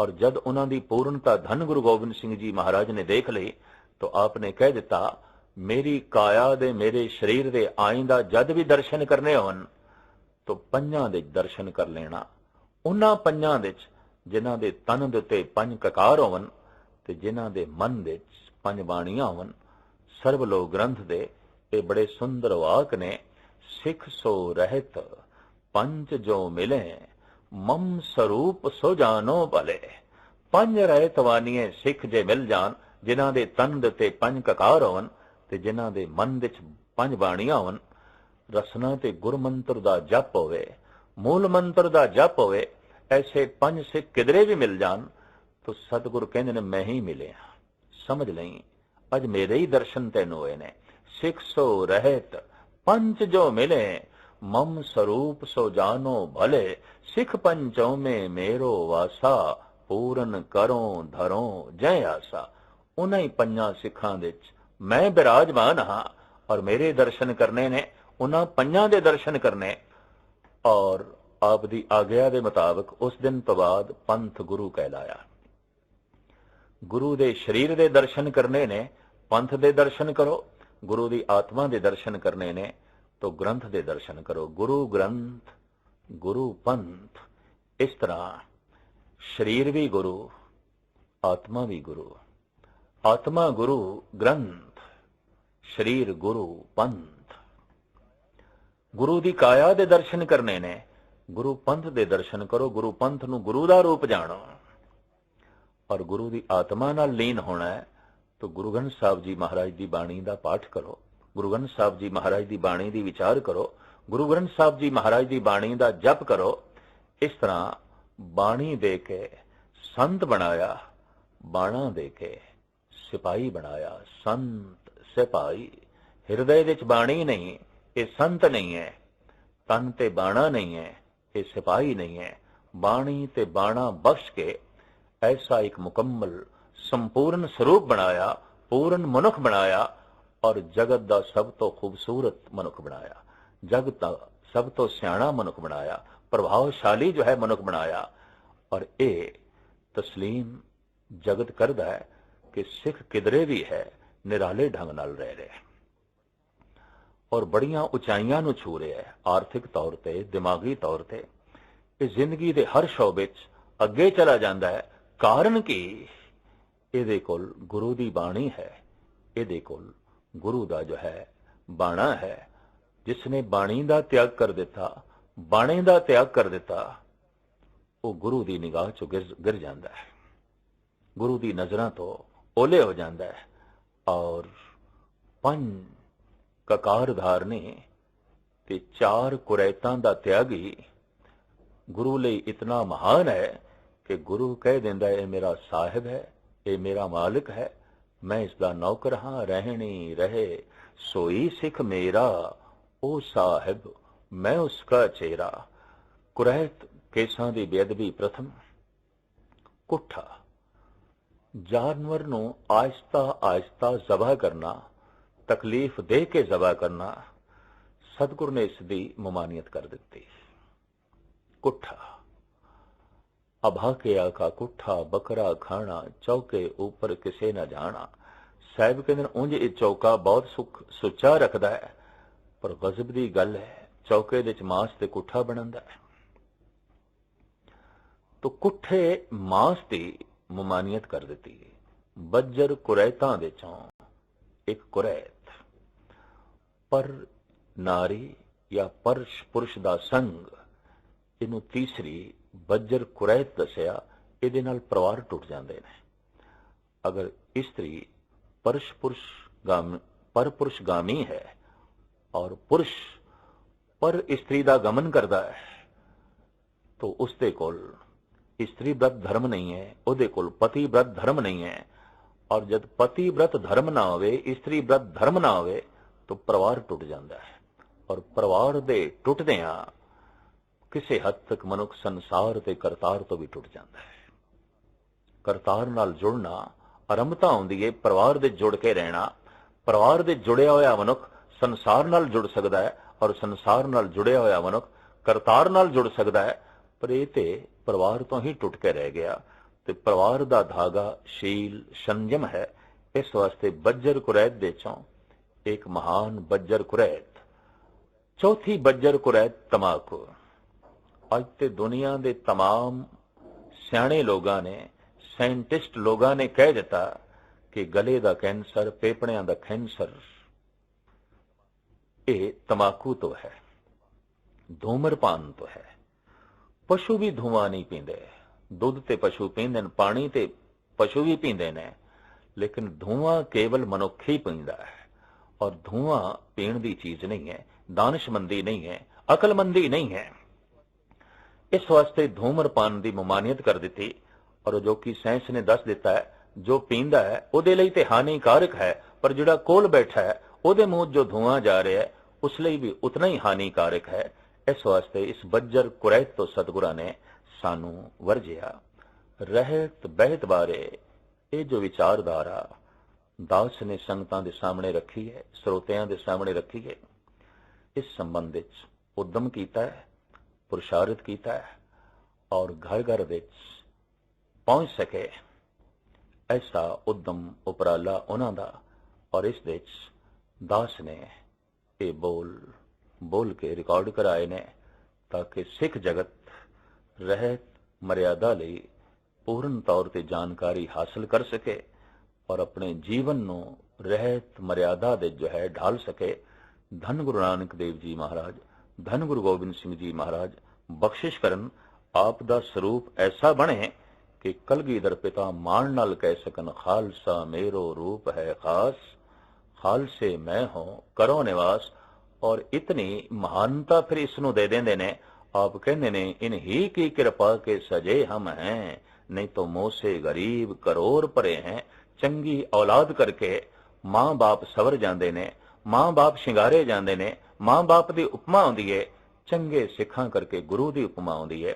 ਔਰ ਜਦ ਉਹਨਾਂ ਦੀ ਪੂਰਨਤਾ ਧੰਨ ਗੁਰੂ ਗੋਬਿੰਦ ਸਿੰਘ ਜੀ ਮਹਾਰਾਜ ਨੇ ਦੇਖ ਲਈ, ਤਾਂ ਆਪ ਨੇ ਕਹਿ ਦਿੱਤਾ, ਮੇਰੀ ਕਾਇਆ ਦੇ ਮੇਰੇ ਸਰੀਰ ਦੇ ਆਇੰਦਾ ਜਦ ਵੀ ਦਰਸ਼ਨ ਕਰਨੇ ਹੋਣ, ਤਾਂ ਪੰਜਾਂ ਦੇ ਦਰਸ਼ਨ ਕਰ ਲੈਣਾ। ਉਹਨਾਂ ਪੰਜਾਂ ਦੇ ਵਿੱਚ ਜਿਨ੍ਹਾਂ ਦੇ ਤਨ ਦੇ ਉੱਤੇ ਪੰਜ ਕਕਾਰ ਹੋਵਨ ਤੇ ਜਿਨ੍ਹਾਂ ਦੇ ਮਨ ਦੇ ਵਿੱਚ ਪੰਜ ਬਾਣੀਆਂ ਹੋਵਨ ਸਰਬ ਲੋਕ ਗ੍ਰੰਥ ਦੇ ਇਹ ਬੜੇ ਸੁੰਦਰ ਵਾਕ ਨੇ, ਸਿੱਖ ਸੋ ਰਹਿਤ, ਪੰਜ ਜੋ ਮਿਲੇ ਮਮ ਸਰੂਪ ਸੋ ਜਾਨੋ ਭਲੇ। ਪੰਜ ਰਹਿਤ ਵਾਨੀਏ ਸਿੱਖ ਜੇ ਮਿਲ ਜਾਣ, ਜਿਨ੍ਹਾਂ ਦੇ ਤਨ ਦੇ ਉੱਤੇ ਪੰਜ ਕਕਾਰ ਹੋਵਨ ਤੇ ਜਿਨ੍ਹਾਂ ਦੇ ਮਨ ਵਿੱਚ ਪੰਜ ਬਾਣੀਆਂ ਹੋਵਨ। ਰਸਨਾ ਤੇ ਗੁਰਮੰਤਰ ਦਾ ਜਪ ਹੋਵੇ, ਮੂਲ ਮੰਤਰ ਦਾ ਜਪ ਹੋਵੇ, ਐਸੇ ਪੰਜ ਸਿੱਖ ਕਿਧਰੇ ਵੀ ਮਿਲ ਜਾਣ, ਤਾਂ ਸਤਿਗੁਰ ਕਹਿੰਦੇ ਨੇ, ਮੈਂ ਹੀ ਮਿਲਿਆ। ਸਮਝ ਲਈ, ਅੱਜ ਮੇਰੇ ਹੀ ਦਰਸ਼ਨ ਤੈਨੂੰ ਹੋਏ ਨੇ। ਸਿੱਖ ਸੋ ਰਹਿਤ, ਪੰਜ ਜੋ ਮਿਲੇ ਮਮ ਸਰੂਪ ਸੋ ਜਾਨੋ ਭਲੇ, ਸਿੱਖ ਪੰਚੋਂ ਮੇ ਮੇਰੋ ਵਾਸਾ, ਪੂਰਨ ਕਰੋ ਧਰੋ ਜੈ ਆਸਾ। ਉਹਨਾਂ ਹੀ ਪੰਜਾਂ ਸਿੱਖਾਂ ਦੇ ਵਿੱਚ ਮੈਂ ਬਿਰਾਜਮਾਨ ਹਾਂ ਔਰ ਮੇਰੇ ਦਰਸ਼ਨ ਕਰਨੇ ਨੇ ਉਹਨਾਂ ਪੰਜਾਂ ਦੇ ਦਰਸ਼ਨ ਕਰਨੇ। ਔਰ ਆਪ ਦੀ ਆਗਿਆ ਦੇ ਮੁਤਾਬਕ ਉਸ ਦਿਨ ਤੋਂ ਬਾਅਦ ਪੰਥ ਗੁਰੂ ਕਹਿਲਾਇਆ। ਗੁਰੂ ਦੇ ਸਰੀਰ ਦੇ ਦਰਸ਼ਨ ਕਰਨੇ ਨੇ, ਪੰਥ ਦੇ ਦਰਸ਼ਨ ਕਰੋ, ਗੁਰੂ ਦੀ ਆਤਮਾ ਦੇ ਦਰਸ਼ਨ ਕਰਨੇ ਨੇ ਤਾਂ ਗ੍ਰੰਥ ਦੇ ਦਰਸ਼ਨ ਕਰੋ। ਗੁਰੂ ਗ੍ਰੰਥ, ਗੁਰੂ ਪੰਥ, ਇਸ ਤਰ੍ਹਾਂ ਸਰੀਰ ਵੀ ਗੁਰੂ, ਆਤਮਾ ਵੀ ਗੁਰੂ। ਆਤਮਾ ਗੁਰੂ ਗ੍ਰੰਥ, ਸਰੀਰ ਗੁਰੂ ਪੰਥ। ਗੁਰੂ ਦੀ ਕਾਇਆ ਦੇ ਦਰਸ਼ਨ ਕਰਨੇ ਨੇ। ਗੁਰੂ ਪੰਥ ਦੇ ਦਰਸ਼ਨ ਕਰੋ। ਗੁਰੂ ਪੰਥ ਨੂੰ ਗੁਰੂ ਦਾ ਰੂਪ ਜਾਣੋ। ਔਰ ਗੁਰੂ ਦੀ ਆਤਮਾ ਨਾਲ ਲੀਨ ਹੋਣਾ ਹੈ, ਤਾਂ ਗੁਰੂ ਗ੍ਰੰਥ ਸਾਹਿਬ ਜੀ ਮਹਾਰਾਜ ਦੀ ਬਾਣੀ ਦਾ ਪਾਠ ਕਰੋ। ਗੁਰੂ ਗ੍ਰੰਥ ਸਾਹਿਬ ਜੀ ਮਹਾਰਾਜ ਦੀ ਬਾਣੀ ਦੀ ਵਿਚਾਰ ਕਰੋ, ਗੁਰੂ ਗ੍ਰੰਥ ਸਾਹਿਬ ਜੀ ਮਹਾਰਾਜ ਦੀ ਬਾਣੀ ਦਾ ਜਪ ਕਰੋ, ਇਸ ਤਰ੍ਹਾਂ ਬਾਣੀ ਦੇ ਕੇ ਸੰਤ ਬਣਾਇਆ, ਬਾਣਾ ਦੇ ਕੇ ਸਿਪਾਹੀ ਬਣਾਇਆ, ਸੰਤ ਸਿਪਾਹੀ। ਹਿਰਦੇ ਵਿੱਚ ਬਾਣੀ ਨਹੀਂ, ਇਹ ਸੰਤ ਨਹੀਂ ਹੈ। ਤਨ ਤੇ ਬਾਣਾ ਨਹੀਂ ਹੈ, ਇਹ ਸਿਪਾਹੀ ਨਹੀਂ ਹੈ। ਬਾਣੀ ਤੇ ਬਾਣਾ ਬਖਸ਼ ਕੇ ਐਸਾ ਇੱਕ ਮੁਕੰਮਲ, ਸੰਪੂਰਨ ਸਰੂਪ ਬਣਾਇਆ, ਪੂਰਨ ਮਨੁੱਖ ਬਣਾਇਆ ਔਰ ਜਗਤ ਦਾ ਸਭ ਤੋਂ ਖੂਬਸੂਰਤ ਮਨੁੱਖ ਬਣਾਇਆ। ਜਗਤ ਦਾ ਸਭ ਤੋਂ ਸਿਆਣਾ ਮਨੁੱਖ ਬਣਾਇਆ। ਪ੍ਰਭਾਵਸ਼ਾਲੀ ਜੋ ਹੈ ਮਨੁੱਖ ਬਣਾਇਆ। ਔਰ ਇਹ ਤਸਲੀਮ ਜਗਤ ਕਰਦਾ ਹੈ ਕਿ ਸਿੱਖ ਕਿਧਰੇ ਵੀ ਹੈ, ਨਿਰਾਲੇ ਢੰਗ ਨਾਲ ਰਹਿ ਰਿਹਾ ਹੈ। ਔਰ ਬੜੀਆਂ ਉਚਾਈਆਂ ਨੂੰ ਛੂ ਰਿਹਾ ਹੈ, ਆਰਥਿਕ ਤੌਰ ਤੇ, ਦਿਮਾਗੀ ਤੌਰ ਤੇ। ਇਹ ਜ਼ਿੰਦਗੀ ਦੇ ਹਰ ਸ਼ੋਬੇ 'ਚ ਅੱਗੇ ਚਲਾ ਜਾਂਦਾ ਹੈ। ਕਾਰਨ ਕਿ? ਇਹਦੇ ਕੋਲ ਗੁਰੂ ਦੀ ਬਾਣੀ ਹੈ। ਇਹਦੇ ਕੋਲ ਗੁਰੂ ਦਾ ਜੋ ਹੈ, ਬਾਣਾ ਹੈ ਜਿਸ ਨੇ ਬਾਣੀ ਦਾ ਤਿਆਗ ਕਰ ਦਿੱਤਾ, ਬਾਣੇ ਦਾ ਤਿਆਗ ਕਰ ਦਿੱਤਾ, ਉਹ ਗੁਰੂ ਦੀ ਨਿਗਾਹ 'ਚੋਂ ਗਿਰ ਜਾਂਦਾ ਹੈ। ਗੁਰੂ ਦੀ ਨਜ਼ਰਾਂ ਤੋਂ ਓਲੇ ਹੋ ਜਾਂਦਾ ਹੈ ਔਰ ਪੰਜ ਕਕਾਰ ਧਾਰਨੇ ਤੇ ਚਾਰ ਕੁਰੈਤਾਂ ਦਾ ਤਿਆਗੀ ਗੁਰੂ ਲਈ ਇਤਨਾ ਮਹਾਨ ਹੈ ਕਿ ਗੁਰੂ ਕਹਿ ਦਿੰਦਾ ਇਹ ਮੇਰਾ ਸਾਹਿਬ ਹੈ, ਇਹ ਮੇਰਾ ਮਾਲਕ ਹੈ ਮੈਂ ਇਸ ਦਾ ਨੌਕਰ ਹਾਂ, ਰਹਿਣੀ ਰਹੇ, ਸੋਈ ਸਿੱਖ ਮੇਰਾ ਉਹ ਸਾਹਿਬ, ਮੈਂ ਉਸਕਾ ਚਿਹਰਾ। ਕੁਰੈਤ ਕੇਸਾਂ ਦੀ ਬੇਅਦਬੀ ਪ੍ਰਥਮ। ਕੁੱਠਾ। ਜਾਨਵਰ ਨੂੰ ਆਹਿਸਤਾ ਆਹਿਸਤਾ ਜ਼ਬਾ ਕਰਨਾ, ਤਕਲੀਫ ਦੇ ਕੇ ਜ਼ਬਾ ਕਰਨਾ, ਸਤਿਗੁਰ ਨੇ ਇਸ ਦੀ ਮਮਾਨੀਅਤ ਕਰ ਦਿੱਤੀ। ਕੁੱਠਾ। ਅਭਾ ਕੇ ਕੁੱਠਾ ਬਕਰਾ ਖਾਣਾ ਚੌਕੇ ਉੱਪਰ ਕਿਸੇ ਨਾ ਜਾਣਾ ਸਾਹਿਬ ਕਹਿੰਦੇ ਨੇ ਉਂਝ ਇਹ ਚੌਕਾ ਬਹੁਤ ਸੁਖ ਸੁੱਚਾ ਰੱਖਦਾ ਹੈ ਪਰ ਗਜ਼ਬ ਦੀ ਗੱਲ ਹੈ ਚੌਕੇ ਦੇ ਚ ਮਾਸ ਤੇ ਕੁੱਠਾ ਬਣਦਾ ਹੈ ਤੋ ਕੁੱਠੇ ਮਾਸ ਦੀ ਮਮਾਨੀਅਤ ਕਰ ਦਿੱਤੀ ਬੱਜਰ ਕੁਰੈਤਾਂ ਦੇ ਚੋਂ ਇੱਕ ਕੁਰੈਤ ਪਰ ਨਾਰੀ ਜਾਂ ਪਰਸ਼ ਪੁਰਸ਼ ਦਾ ਸੰਗ ਇਹਨੂੰ ਤੀਸਰੀ ਬੱਜਰ ਕੁਰੈਤ ਦੱਸਿਆ, ਇਹਦੇ ਨਾਲ ਪਰਿਵਾਰ ਟੁੱਟ ਜਾਂਦੇ ਨੇ। ਅਗਰ ਇਸਤਰੀ ਪਰਸ਼ ਗਾਮ ਪਰ ਗਾਮੀ ਹੈ ਔਰ ਪੁਰਸ਼ ਪਰ ਇਸਤਰੀ ਦਾ ਗਮਨ ਕਰਦਾ ਹੈ, ਤੋ ਉਸਦੇ ਕੋਲ ਇਸਤਰੀ ਬ੍ਰਤ ਧਰਮ ਨਹੀਂ ਹੈ, ਉਹਦੇ ਕੋਲ ਪਤੀ ਵਰਤ ਧਰਮ ਨਹੀਂ ਹੈ। ਔਰ ਜਦ ਪਤੀ ਵਰਤ ਧਰਮ ਨਾ ਹੋਵੇ, ਇਸਤਰੀ ਵਰਤ ਧਰਮ ਨਾ ਹੋਵੇ, ਤਾਂ ਪਰਿਵਾਰ ਟੁੱਟ ਜਾਂਦਾ ਹੈ। ਔਰ ਪਰਿਵਾਰ ਦੇ ਟੁੱਟਦਿਆਂ ਕਿਸੇ ਹੱਦ ਤੱਕ ਮਨੁੱਖ ਸੰਸਾਰ ਤੇ ਕਰਤਾਰ ਤੋਂ ਵੀ ਟੁੱਟ ਜਾਂਦਾ ਹੈ। ਕਰਤਾਰ ਨਾਲ ਜੁੜਨਾ, ਆਰੰਭਤਾ ਹੁੰਦੀ ਹੈ ਪਰਿਵਾਰ ਦੇ ਜੁੜ ਕੇ ਰਹਿਣਾ। ਪਰਿਵਾਰ ਦੇ ਜੁੜਿਆ ਹੋਇਆ ਮਨੁੱਖ ਸੰਸਾਰ ਨਾਲ ਜੁੜ ਸਕਦਾ ਹੈ ਔਰ ਸੰਸਾਰ ਨਾਲ ਜੁੜਿਆ ਹੋਇਆ ਮਨੁੱਖ ਕਰਤਾਰ ਨਾਲ ਜੁੜ ਸਕਦਾ ਹੈ। ਪਰ ਇਹ ਤੇ ਪਰਿਵਾਰ ਤੋਂ ਹੀ ਟੁੱਟ ਕੇ ਰਹਿ ਗਿਆ ਤੇ ਪਰਿਵਾਰ ਦਾ ਧਾਗਾ, ਸ਼ੀਲ, ਸੰਜਮ ਹੈ। ਇਸ ਵਾਸਤੇ ਬੱਜਰ ਕੁਰੈਤ ਦੇ ਚੋਂ ਇੱਕ ਮਹਾਨ ਬੱਜਰ ਕੁਰੈਤ, ਚੌਥੀ ਬੱਜਰ ਕੁਰੈਤ ਤਮਾਕੂ। ਅੱਜ ਤੇ ਦੁਨੀਆ ਦੇ तमाम ਸਿਆਣੇ ਲੋਕਾਂ ਨੇ ਸਾਇੰਟਿਸਟ ਲੋਕਾਂ ਨੇ ਕਹਿ ਦਿੱਤਾ ਕਿ ਗਲੇ ਦਾ ਕੈਂਸਰ ਫੇਫੜਿਆਂ ਦਾ ਕੈਂਸਰ ਇਹ ਤਮਾਕੂ ਤੋਂ ਹੈ ਧੂਮਰਪਾਨ ਤੋਂ ਹੈ ਪਸ਼ੂ ਵੀ ਧੂਆਂ ਨਹੀਂ ਪੀਂਦੇ ਦੁੱਧ ਤੇ ਪਸ਼ੂ ਪੀਂਦੇ ਨੇ ਪਾਣੀ ਤੇ ਪਸ਼ੂ ਵੀ ਪੀਂਦੇ ਨੇ ਲੇਕਿਨ ਧੂਆਂ ਕੇਵਲ ਮਨੁੱਖ ਹੀ ਪੀਂਦਾ ਹੈ ਔਰ ਧੂਆਂ ਪੀਣ ਦੀ ਚੀਜ਼ ਨਹੀਂ ਹੈ ਦਾਨਸ਼ਮੰਦੀ ਨਹੀਂ ਹੈ ਅਕਲਮੰਦੀ ਨਹੀਂ ਹੈ ਇਸ ਵਾਸਤੇ ਧੂਮਰਪਾਨ ਦੀ ਮਮਾਨੀਅਤ ਕਰ ਦਿੱਤੀ ਔਰ ਜੋ ਕਿ ਸਾਇੰਸ ਨੇ ਦੱਸ ਦਿੱਤਾ ਹੈ, ਜੋ ਪੀਂਦਾ ਹੈ, ਉਹਦੇ ਲਈ ਤੇ ਹਾਨੀਕਾਰਕ ਹੈ, ਪਰ ਜਿਹੜਾ ਕੋਲ ਬੈਠਾ ਹੈ, ਉਹਦੇ ਮੂੰਹ ਜੋ ਧੂਆਂ ਜਾ ਰਿਹਾ ਹੈ, ਉਸ ਲਈ ਵੀ ਉਤਨਾ ਹੀ ਹਾਨੀਕਾਰਕ ਹੈ। ਇਸ ਵਾਸਤੇ ਇਸ ਬੱਜਰ ਕੁਰੈਤ ਤੋਂ ਸਤਿਗੁਰਾਂ ਨੇ ਸਾਨੂੰ ਵਰਜਿਆ, ਰਹਿਤ ਬਹਿਤ ਬਾਰੇ ਇਹ ਜੋ ਵਿਚਾਰਧਾਰਾ ਦਾਸ ਨੇ ਸੰਗਤਾਂ ਦੇ ਸਾਹਮਣੇ ਰੱਖੀ ਹੈ, ਸਰੋਤਿਆਂ ਦੇ ਸਾਹਮਣੇ ਰੱਖੀ ਹੈ, ਇਸ ਸੰਬੰਧ ਵਿੱਚ ਉਦਮ ਕੀਤਾ ਹੈ। ਪੁਰਸ਼ਾਰਥ ਕੀਤਾ ਹੈ ਔਰ ਘਰ ਘਰ ਵਿੱਚ ਪਹੁੰਚ ਸਕੇ ਐਸਾ ਉਦਮ ਉਪਰਾਲਾ ਉਹਨਾਂ ਦਾ ਔਰ ਇਸ ਵਿੱਚ ਦਾਸ ਨੇ ਇਹ ਬੋਲ ਬੋਲ ਕੇ ਰਿਕਾਰਡ ਕਰਾਏ ਨੇ ਤਾਂ ਕਿ ਸਿੱਖ ਜਗਤ ਰਹਿਤ ਮਰਿਆਦਾ ਲਈ ਪੂਰਨ ਤੌਰ ਤੇ ਜਾਣਕਾਰੀ ਹਾਸਲ ਕਰ ਸਕੇ ਔਰ ਆਪਣੇ ਜੀਵਨ ਨੂੰ ਰਹਿਤ ਮਰਿਆਦਾ ਦੇ ਜੋ ਹੈ ਢਾਲ ਸਕੇ ਧੰਨ ਗੁਰੂ ਨਾਨਕ ਦੇਵ ਜੀ ਮਹਾਰਾਜ ਧੰਨ ਗੁਰੂ ਗੋਬਿੰਦ ਸਿੰਘ ਜੀ ਮਹਾਰਾਜ, ਬਖਸ਼ਿਸ਼ ਕਰਨ, ਆਪ ਦਾ ਸਰੂਪ ਐਸਾ ਬਣੇ ਕਿ ਕਲਗੀਧਰ ਪਿਤਾ ਮਾਣ ਨਾਲ ਕਹਿ ਸਕਨ ਖਾਲਸਾ ਮੇਰੋ ਰੂਪ ਹੈ ਖਾਸ, ਖਾਲਸੇ ਮੈਂ ਹਾਂ, ਕਰੋ ਨਿਵਾਸ। ਔਰ ਇਤਨੀ ਮਹਾਨਤਾ ਫਿਰ ਇਸ ਨੂੰ ਦੇ ਦਿੰਦੇ ਨੇ। ਆਪ ਕਹਿੰਦੇ ਨੇ, ਇਨ ਹੀ ਕੀ ਕਿਰਪਾ ਕੇ ਸਜੇ ਹਮ ਹੈ, ਨਹੀਂ ਤਾਂ ਮੋਸੇ ਗਰੀਬ ਕਰੋੜ ਭਰੇ ਹੈ। ਚੰਗੀ ਔਲਾਦ ਕਰਕੇ ਮਾਂ-ਬਾਪ ਸਵਰ ਜਾਂਦੇ ਨੇ, ਮਾਂ-ਬਾਪ ਸ਼ਿੰਗਾਰੇ ਜਾਂਦੇ ਨੇ। ਮਾਂ-ਬਾਪ ਦੀ ਉਪਮਾ ਆਉਂਦੀ ਹੈ ਚੰਗੇ ਸਿੱਖਾਂ ਕਰਕੇ ਗੁਰੂ ਦੀ ਉਪਮਾ ਆਉਂਦੀ ਹੈ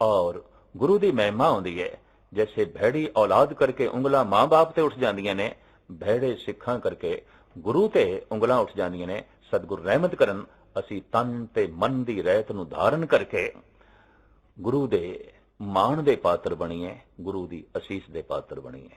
ਔਰ ਗੁਰੂ ਦੀ ਮਹਿਮਾ ਆਉਂਦੀ ਹੈ ਜੈਸੇ ਭੈੜੀ ਔਲਾਦ ਕਰਕੇ ਉਂਗਲਾਂ ਮਾਂ-ਬਾਪ ਤੇ ਉੱਠ ਜਾਂਦੀਆਂ ਨੇ, ਭੈੜੇ ਸਿੱਖਾਂ ਕਰਕੇ ਗੁਰੂ ਤੇ ਉਂਗਲਾਂ ਉੱਠ ਜਾਂਦੀਆਂ ਨੇ, ਸਤਿਗੁਰ ਰਹਿਮਤ ਕਰਨ, ਅਸੀਂ ਤਨ ਤੇ ਮਨ ਦੀ ਰਹਿਤ ਨੂੰ ਧਾਰਨ ਕਰਕੇ ਗੁਰੂ ਦੇ ਮਾਣ ਦੇ ਪਾਤਰ ਬਣੀਏ, ਗੁਰੂ ਦੀ ਅਸੀਸ ਦੇ ਪਾਤਰ ਬਣੀਏ।